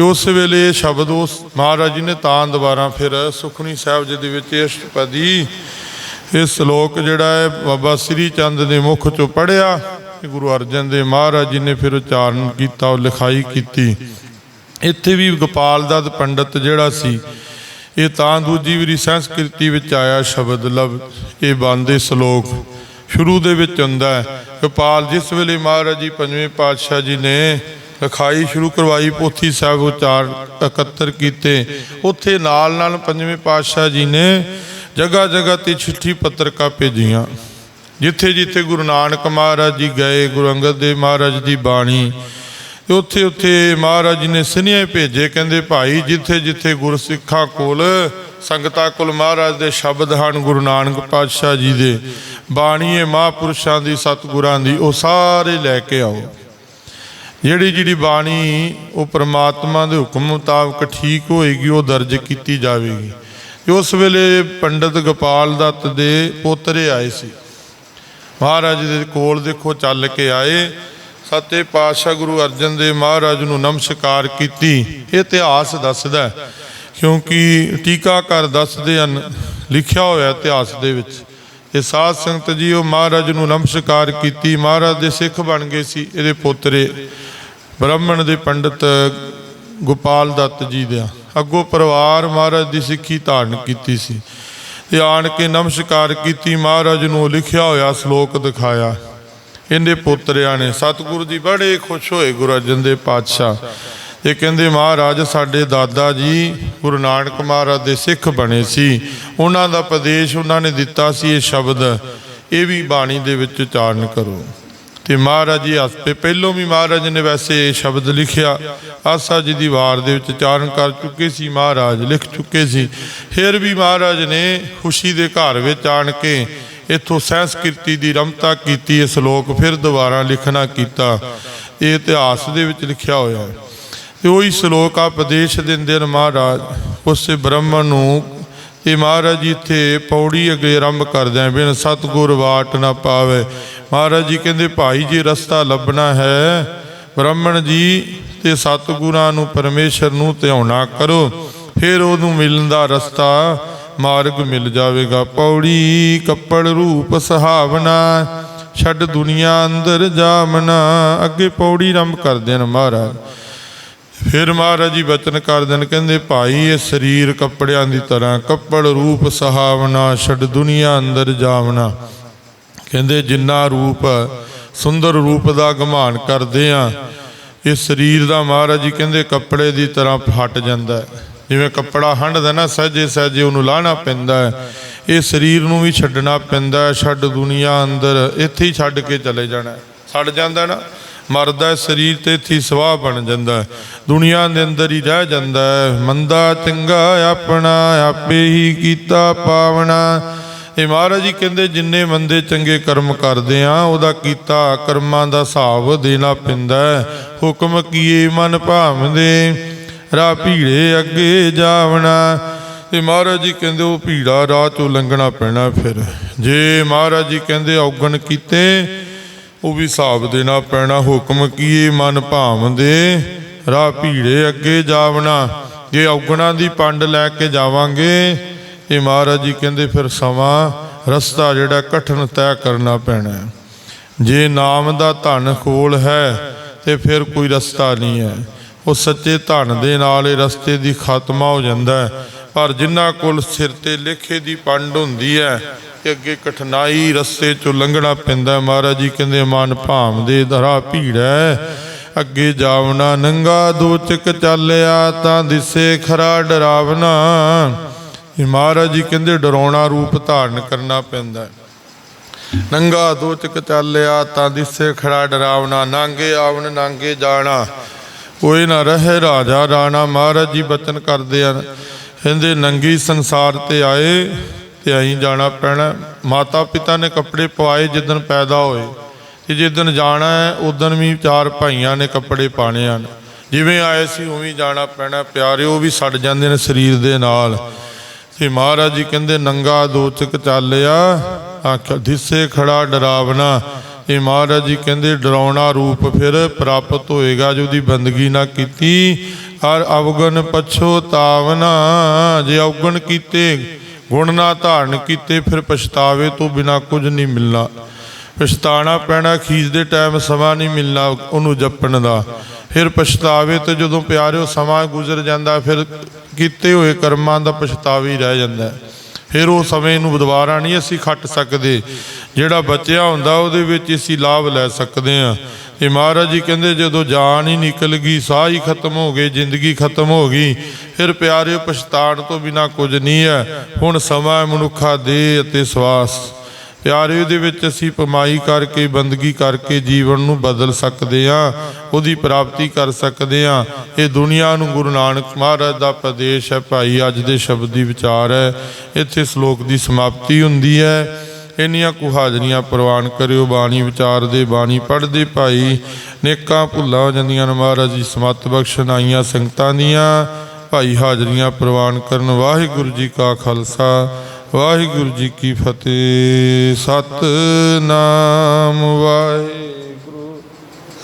ਉਸ ਵੇਲੇ ਸ਼ਬਦ ਉਸ ਮਹਾਰਾਜ ਜੀ ਨੇ ਤਾਂ ਦੁਬਾਰਾ ਫਿਰ ਸੁਖਣੀ ਸਾਹਿਬ ਜੀ ਦੇ ਵਿੱਚ ਅਸ਼ਟਪਦੀ ਇਹ ਸ਼ਲੋਕ ਜਿਹੜਾ ਹੈ, ਬਾਬਾ ਸ੍ਰੀ ਚੰਦ ਦੇ ਮੁਖ ਚੋਂ ਪੜਿਆ ਗੁਰੂ ਅਰਜਨ ਦੇਵ ਮਹਾਰਾਜ ਜੀ ਨੇ ਫਿਰ ਉਚਾਰਨ ਕੀਤਾ, ਉਹ ਲਿਖਾਈ ਕੀਤੀ। ਇੱਥੇ ਵੀ ਗੋਪਾਲ ਦੱਤ ਪੰਡਤ ਜਿਹੜਾ ਸੀ, ਇਹ ਤਾਂ ਦੂਜੀ ਵਾਰੀ ਸੰਸਕ੍ਰਿਤੀ ਵਿੱਚ ਆਇਆ ਸ਼ਬਦ ਲਵ ਇਹ ਬੰਦੇ ਸ਼ਲੋਕ। ਸ਼ੁਰੂ ਦੇ ਵਿੱਚ ਹੁੰਦਾ ਹੈ ਗੋਪਾਲ ਜਿਸ ਵੇਲੇ ਮਹਾਰਾਜ ਜੀ ਪੰਜਵੇਂ ਪਾਤਸ਼ਾਹ ਜੀ ਨੇ ਰਖਾਈ ਸ਼ੁਰੂ ਕਰਵਾਈ, ਪੋਥੀ ਸਾਹਿਬ ਉਚਾਰ ਇਕੱਤਰ ਕੀਤੇ, ਉੱਥੇ ਨਾਲ ਨਾਲ ਪੰਜਵੇਂ ਪਾਤਸ਼ਾਹ ਜੀ ਨੇ ਜਗ੍ਹਾ ਜਗ੍ਹਾ ਤੇ ਚਿੱਠੀ ਪੱਤਰਕਾ ਭੇਜੀਆਂ, ਜਿੱਥੇ ਜਿੱਥੇ ਗੁਰੂ ਨਾਨਕ ਮਹਾਰਾਜ ਜੀ ਗਏ, ਗੁਰੂ ਅੰਗਦ ਦੇਵ ਮਹਾਰਾਜ ਦੀ ਬਾਣੀ ਉੱਥੇ ਉੱਥੇ ਮਹਾਰਾਜ ਜੀ ਨੇ ਸੁਨੇਹੇ ਭੇਜੇ, ਕਹਿੰਦੇ ਭਾਈ ਜਿੱਥੇ ਜਿੱਥੇ ਗੁਰਸਿੱਖਾਂ ਕੋਲ ਸੰਗਤਾਂ ਕੋਲ ਮਹਾਰਾਜ ਦੇ ਸ਼ਬਦ ਹਨ ਗੁਰੂ ਨਾਨਕ ਪਾਤਸ਼ਾਹ ਜੀ ਦੇ ਬਾਣੀਏ ਮਹਾਪੁਰਸ਼ਾਂ ਦੀ, ਸਤਿਗੁਰਾਂ ਦੀ, ਉਹ ਸਾਰੇ ਲੈ ਕੇ ਆਓ। ਜਿਹੜੀ ਜਿਹੜੀ ਬਾਣੀ ਉਹ ਪ੍ਰਮਾਤਮਾ ਦੇ ਹੁਕਮ ਮੁਤਾਬਕ ਠੀਕ ਹੋਏਗੀ, ਉਹ ਦਰਜ ਕੀਤੀ ਜਾਵੇਗੀ। ਉਸ ਵੇਲੇ ਪੰਡਤ ਗੋਪਾਲ ਦੱਤ ਦੇ ਪੋਤਰੇ ਆਏ ਸੀ। ਮਹਾਰਾਜ ਦੇ ਕੋਲ ਦੇਖੋ ਚੱਲ ਕੇ ਆਏ। ਸੱਤੇ ਪਾਤਸ਼ਾਹ ਗੁਰੂ ਅਰਜਨ ਦੇਵ ਮਹਾਰਾਜ ਨੂੰ ਨਮਸਕਾਰ ਕੀਤੀ। ਇਹ ਇਤਿਹਾਸ ਦੱਸਦਾ ਕਿਉਂਕਿ ਟੀਕਾਕਾਰ ਦੱਸਦੇ ਹਨ, ਲਿਖਿਆ ਹੋਇਆ ਇਤਿਹਾਸ ਦੇ ਵਿੱਚ। ਇਹ ਸਾਧ ਸੰਗਤ ਜੀ, ਉਹ ਮਹਾਰਾਜ ਨੂੰ ਨਮਸਕਾਰ ਕੀਤੀ। ਮਹਾਰਾਜ ਦੇ ਸਿੱਖ ਬਣ ਗਏ ਸੀ ਇਹਦੇ ਪੋਤਰੇ ਬ੍ਰਾਹਮਣ ਦੇ ਪੰਡਤ ਗੋਪਾਲ ਦੱਤ ਜੀ ਦਾ। ਅੱਗੋਂ ਪਰਿਵਾਰ ਮਹਾਰਾਜ ਦੀ ਸਿੱਖੀ ਧਾਰਨ ਕੀਤੀ ਸੀ। ਤੇ ਆਣ ਕੇ ਨਮਸਕਾਰ ਕੀਤੀ, ਮਹਾਰਾਜ ਨੂੰ ਲਿਖਿਆ ਹੋਇਆ ਸ਼ਲੋਕ ਦਿਖਾਇਆ। ਇਹਦੇ ਪੁੱਤਰਿਆਂ ਨੇ, ਸਤਿਗੁਰੂ ਜੀ, ਬੜੇ ਖੁਸ਼ ਹੋਏ ਗੁਰੂ ਅਰਜਨ ਦੇ ਪਾਤਸ਼ਾਹ। ਇਹ ਕਹਿੰਦੇ, ਮਹਾਰਾਜ, ਸਾਡੇ ਦਾਦਾ ਜੀ ਗੁਰੂ ਨਾਨਕ ਮਹਾਰਾਜ ਦੇ ਸਿੱਖ ਬਣੇ ਸੀ। ਉਹਨਾਂ ਦਾ ਉਪਦੇਸ਼ ਉਹਨਾਂ ਨੇ ਦਿੱਤਾ ਸੀ ਇਹ ਸ਼ਬਦ। ਇਹ ਵੀ ਬਾਣੀ ਦੇ ਵਿੱਚ ਉਚਾਰਨ ਕਰੋ। ਤੇ ਮਹਾਰਾਜ ਜੀ ਹਸਪੇ ਪਹਿਲੋਂ ਵੀ ਮਹਾਰਾਜ ਨੇ ਵੈਸੇ ਇਹ ਸ਼ਬਦ ਲਿਖਿਆ। ਆਸਾ ਜੀ ਦੀ ਵਾਰ ਦੇ ਵਿੱਚ ਉਚਾਰਨ ਕਰ ਚੁੱਕੇ ਸੀ, ਮਹਾਰਾਜ ਲਿਖ ਚੁੱਕੇ ਸੀ। ਫਿਰ ਵੀ ਮਹਾਰਾਜ ਨੇ ਖੁਸ਼ੀ ਦੇ ਘਰ ਵਿੱਚ ਆਣ ਕੇ ਇਥੋਂ ਸੰਸਕ੍ਰਿਤੀ ਦੀ ਰਮਤਾ ਕੀਤੀ, ਇਹ ਸ਼ਲੋਕ ਫਿਰ ਦੁਬਾਰਾ ਲਿਖਣਾ ਕੀਤਾ। ਇਹ ਇਤਿਹਾਸ ਦੇ ਵਿੱਚ ਲਿਖਿਆ ਹੋਇਆ ਹੈ। ਤੇ ਉਹੀ ਸ਼ਲੋਕ ਆ ਉਪਦੇਸ਼ ਦਿੰਦੇ ਨੇ ਮਹਾਰਾਜ। ਉਸੇ ਬ੍ਰਹਮਣ ਨੂੰ ਇਹ ਮਹਾਰਾਜ ਜੀ ਇੱਥੇ ਪੌੜੀ ਅੱਗੇ ਆਰੰਭ ਕਰਦੇ ਆ, ਬਿਨ ਸਤਗੁਰ ਵਾਟ ਨਾ ਪਾਵੇ। ਮਹਾਰਾਜ ਜੀ ਕਹਿੰਦੇ, ਭਾਈ ਜੀ, ਰਸਤਾ ਲੱਭਣਾ ਹੈ। ਬ੍ਰਾਹਮਣ ਜੀ ਤੇ ਸਤਗੁਰਾਂ ਨੂੰ, ਪਰਮੇਸ਼ਰ ਨੂੰ ਧਿਆਉਣਾ ਕਰੋ। ਫਿਰ ਉਹਨੂੰ ਮਿਲਣ ਦਾ ਰਸਤਾ, ਮਾਰਗ ਮਿਲ ਜਾਵੇਗਾ। ਪੌੜੀ ਕੱਪੜ ਰੂਪ ਸੁਹਾਵਨਾ ਛੱਡ ਦੁਨੀਆ ਅੰਦਰ ਜਾਮਨਾ ਅੱਗੇ ਪੌੜੀ ਆਰੰਭ ਕਰਦੇ ਨੇ ਮਹਾਰਾਜ। ਫਿਰ ਮਹਾਰਾਜ ਜੀ ਬਚਨ ਕਰ ਦੇਣ ਕਹਿੰਦੇ, ਭਾਈ, ਇਹ ਸਰੀਰ ਕੱਪੜਿਆਂ ਦੀ ਤਰ੍ਹਾਂ, ਕੱਪੜ ਰੂਪ ਸਹਾਵਨਾ ਛੱਡ ਦੁਨੀਆ ਅੰਦਰ ਜਾਵਣਾ। ਕਹਿੰਦੇ, ਜਿੰਨਾ ਰੂਪ, ਸੁੰਦਰ ਰੂਪ ਦਾ ਗਮਾਨ ਕਰਦੇ ਆ, ਇਹ ਸਰੀਰ ਦਾ ਮਹਾਰਾਜ ਜੀ ਕਹਿੰਦੇ, ਕੱਪੜੇ ਦੀ ਤਰ੍ਹਾਂ ਫਟ ਜਾਂਦਾ ਜਿਵੇਂ ਕੱਪੜਾ ਹੰਢਦਾ ਨਾ, ਸਹਜੇ ਸਹਜੇ ਉਹਨੂੰ ਲਾਣਾ ਪੈਂਦਾ ਇਹ ਸਰੀਰ ਨੂੰ ਵੀ ਛੱਡਣਾ ਪੈਂਦਾ ਛੱਡ ਦੁਨੀਆ ਅੰਦਰ, ਇੱਥੇ ਹੀ ਛੱਡ ਕੇ ਚਲੇ ਜਾਣਾ ਛੱਡ ਜਾਂਦਾ ਨਾ। ਮਰਦਾ ਸਰੀਰ ਤੇ ਇੱਥੇ ਹੀ ਸਵਾਹ ਬਣ ਜਾਂਦਾ ਹੈ। ਦੁਨੀਆ ਦੇ ਅੰਦਰ ਹੀ ਰਹਿ ਜਾਂਦਾ ਮੰਦਾ ਚੰਗਾ ਆਪਣਾ, ਆਪੇ ਹੀ ਕੀਤਾ ਪਾਵਣਾ ਇਹ ਮਹਾਰਾਜ ਜੀ ਕਹਿੰਦੇ, ਜਿੰਨੇ ਬੰਦੇ ਚੰਗੇ ਕਰਮ ਕਰਦੇ ਆ, ਉਹਦਾ ਕੀਤਾ ਕਰਮਾਂ ਦਾ ਹਿਸਾਬ ਦੇਣਾ ਪੈਂਦਾ ਹੈ। ਹੁਕਮ ਕੀਏ ਮਨ ਭਾਵਦੇ, ਰਾਹ ਭੀੜੇ ਅੱਗੇ ਜਾਵਣਾ ਤੇ ਮਹਾਰਾਜ ਜੀ ਕਹਿੰਦੇ, ਉਹ ਭੀੜਾ ਰਾਹ ਚੋਂ ਲੰਘਣਾ ਪੈਣਾ ਫਿਰ ਜੇ ਮਹਾਰਾਜ ਜੀ ਕਹਿੰਦੇ, ਔਗਣ ਕੀਤੇ ਉਹ ਵੀ ਹਿਸਾਬ ਦੇਣਾ ਪੈਣਾ ਹੁਕਮ ਕੀਏ ਮਨ ਭਾਵਦੇ, ਰਾਹ ਭੀੜੇ ਅੱਗੇ ਜਾਵਣਾ। ਜੇ ਔਗਣਾ ਦੀ ਪੰਡ ਲੈ ਕੇ ਜਾਵਾਂਗੇ, ਇਹ ਮਹਾਰਾਜ ਜੀ ਕਹਿੰਦੇ ਫਿਰ ਸਮਾਂ, ਰਸਤਾ ਜਿਹੜਾ ਕਠਨ ਤੈਅ ਕਰਨਾ ਪੈਣਾ ਜੇ ਨਾਮ ਦਾ ਧਨ ਕੋਲ ਹੈ, ਤੇ ਫਿਰ ਕੋਈ ਰਸਤਾ ਨਹੀਂ ਹੈ। ਉਹ ਸੱਚੇ ਧਨ ਦੇ ਨਾਲ ਇਹ ਰਸਤੇ ਦੀ ਖਾਤਮਾ ਹੋ ਜਾਂਦਾ ਹੈ। ਪਰ ਜਿਨ੍ਹਾਂ ਕੋਲ ਸਿਰ ਤੇ ਲੇਖੇ ਦੀ ਪੰਡ ਹੁੰਦੀ ਹੈ ਕਿ ਅੱਗੇ ਕਠਿਨਾਈ ਰਸਤੇ ਚੋਂ ਲੰਘਣਾ ਪੈਂਦਾ ਮਹਾਰਾਜ ਜੀ ਕਹਿੰਦੇ, ਮਨ ਭਾਮ ਦੇ ਧਰਾ ਭੀੜ ਹੈ। ਅੱਗੇ ਜਾਵਣਾ ਨੰਗਾ, ਦੋਚਕ ਚੱਲਿਆ ਤਾਂ ਦਿਸੇ ਖਰਾ ਡਰਾਵਨਾ ਮਹਾਰਾਜ ਜੀ ਕਹਿੰਦੇ, ਡਰਾਉਣਾ ਰੂਪ ਧਾਰਨ ਕਰਨਾ ਪੈਂਦਾ ਹੈ। ਨੰਗਾ, ਦੋਚਕ ਚੱਲਿਆ ਤਾਂ ਦਿਸੇ ਖੜਾ ਡਰਾਵਣਾ। ਨਾਂਗੇ ਆਵਣ, ਨਾਂਗੇ ਜਾਣਾ। ਕੋਈ ਨਾ ਰਹੇ ਰਾਜਾ ਰਾਣਾ, ਮਹਾਰਾਜ ਜੀ ਬਚਨ ਕਰਦੇ ਆ ਕਹਿੰਦੇ ਨੰਗੀ ਸੰਸਾਰ ਤੇ ਆਏ ਤੇ ਆਈ ਜਾਣਾ ਪੈਣਾ। ਮਾਤਾ ਪਿਤਾ ਨੇ ਕੱਪੜੇ ਪਵਾਏ ਜਿੱਦਣ ਪੈਦਾ ਹੋਏ। ਤੇ ਜਿੱਦਣ ਜਾਣਾ ਹੈ, ਉਦੋਂ ਵੀ ਚਾਰ ਭਾਈਆਂ ਨੇ ਕੱਪੜੇ ਪਾਣੇ ਹਨ। ਜਿਵੇਂ ਆਏ ਸੀ, ਉਵੇਂ ਜਾਣਾ ਪੈਣਾ। ਪਿਆਰੇ, ਉਹ ਵੀ ਸੜ ਜਾਂਦੇ ਨੇ ਸਰੀਰ ਦੇ ਨਾਲ। ਤੇ ਮਹਾਰਾਜ ਜੀ ਕਹਿੰਦੇ, ਨੰਗਾ ਦੋਚਕ ਚਾਲਿਆ। ਆਖ ਦਿਸੇ ਖੜਾ ਡਰਾਵਨਾ ਇਹ ਮਹਾਰਾਜ ਜੀ ਕਹਿੰਦੇ, ਡਰਾਉਣਾ ਰੂਪ ਫਿਰ ਪ੍ਰਾਪਤ ਹੋਏਗਾ ਜੋ ਦੀ ਬੰਦਗੀ ਨਾ ਕੀਤੀ। ਹਰ ਅਵਗਨ ਪਛੋਤਾਵਨਾ ਜੇ ਅਵਗਣ ਕੀਤੇ, ਗੁਣ ਨਾ ਧਾਰਨ ਕੀਤੇ, ਫਿਰ ਪਛਤਾਵੇ ਤੋਂ ਬਿਨਾ ਕੁਝ ਨਹੀਂ ਮਿਲਣਾ। ਪਛਤਾਣਾ ਪੈਣਾ ਖੀਜ ਦੇ ਟਾਈਮ ਸਮਾਂ ਨਹੀਂ ਮਿਲਣਾ ਉਹਨੂੰ ਜਪਣ ਦਾ। ਫਿਰ ਪਛਤਾਵੇ ਤੇ ਜਦੋਂ ਪਿਆਰਿਓ ਸਮਾਂ ਗੁਜ਼ਰ ਜਾਂਦਾ, ਫਿਰ ਕੀਤੇ ਹੋਏ ਕਰਮਾਂ ਦਾ ਪਛਤਾਵਾ ਹੀ ਰਹਿ ਜਾਂਦਾ। ਫਿਰ ਉਹ ਸਮੇਂ ਨੂੰ ਦੁਬਾਰਾ ਨਹੀਂ ਅਸੀਂ ਖੱਟ ਸਕਦੇ। ਜਿਹੜਾ ਬਚਿਆ ਹੁੰਦਾ, ਉਹਦੇ ਵਿੱਚ ਅਸੀਂ ਲਾਭ ਲੈ ਸਕਦੇ ਹਾਂ। ਇਹ ਮਹਾਰਾਜ ਜੀ ਕਹਿੰਦੇ, ਜਦੋਂ ਜਾਨ ਹੀ ਨਿਕਲ ਗਈ, ਸਾਹ ਹੀ ਖਤਮ ਹੋ ਗਏ, ਜ਼ਿੰਦਗੀ ਖਤਮ ਹੋ ਗਈ, ਫਿਰ ਪਿਆਰਿਓ ਪਛਤਾਣ ਤੋਂ ਬਿਨਾ ਕੁਝ ਨਹੀਂ ਹੈ। ਹੁਣ ਸਮਾਂ ਹੈ ਮਨੁੱਖਾ ਦੇ ਅਤੇ ਸਵਾਸ। ਪਿਆਰੇ ਦੇ ਵਿੱਚ ਅਸੀਂ ਪਮਾਈ ਕਰਕੇ, ਬੰਦਗੀ ਕਰਕੇ ਜੀਵਨ ਨੂੰ ਬਦਲ ਸਕਦੇ ਹਾਂ, ਉਹਦੀ ਪ੍ਰਾਪਤੀ ਕਰ ਸਕਦੇ ਹਾਂ। ਇਹ ਦੁਨੀਆ ਨੂੰ ਗੁਰੂ ਨਾਨਕ ਮਹਾਰਾਜ ਦਾ ਪ੍ਰਦੇਸ਼ ਹੈ। ਭਾਈ, ਅੱਜ ਦੇ ਸ਼ਬਦ ਦੀ ਵਿਚਾਰ ਹੈ। ਇੱਥੇ ਸ਼ਲੋਕ ਦੀ ਸਮਾਪਤੀ ਹੁੰਦੀ ਹੈ। ਇੰਨੀਆਂ ਕੁ ਹਾਜ਼ਰੀਆਂ ਪ੍ਰਵਾਨ ਕਰਿਓ, ਬਾਣੀ ਵਿਚਾਰਦੇ ਬਾਣੀ ਪੜ੍ਹਦੇ ਭਾਈ। ਨੇਕਾਂ ਭੁੱਲਾਂ ਹੋ ਜਾਂਦੀਆਂ ਨੇ ਮਹਾਰਾਜ ਜੀ, ਸਮਤ ਬਖਸ਼ਣ ਆਈਆਂ ਸੰਗਤਾਂ ਦੀਆਂ। ਭਾਈ ਹਾਜ਼ਰੀਆਂ ਪ੍ਰਵਾਨ ਕਰਨ, ਵਾਹਿਗੁਰੂ ਜੀ ਕਾ ਖਾਲਸਾ, ਵਾਹਿਗੁਰੂ ਜੀ ਕੀ ਫਤਿਹ। ਸਤਨਾਮ, ਵਾਹਿਗੁਰੂ।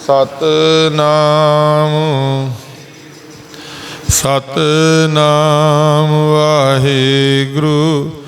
ਸਤਨਾਮ। ਸਤਨਾਮ, ਵਾਹਿਗੁਰੂ।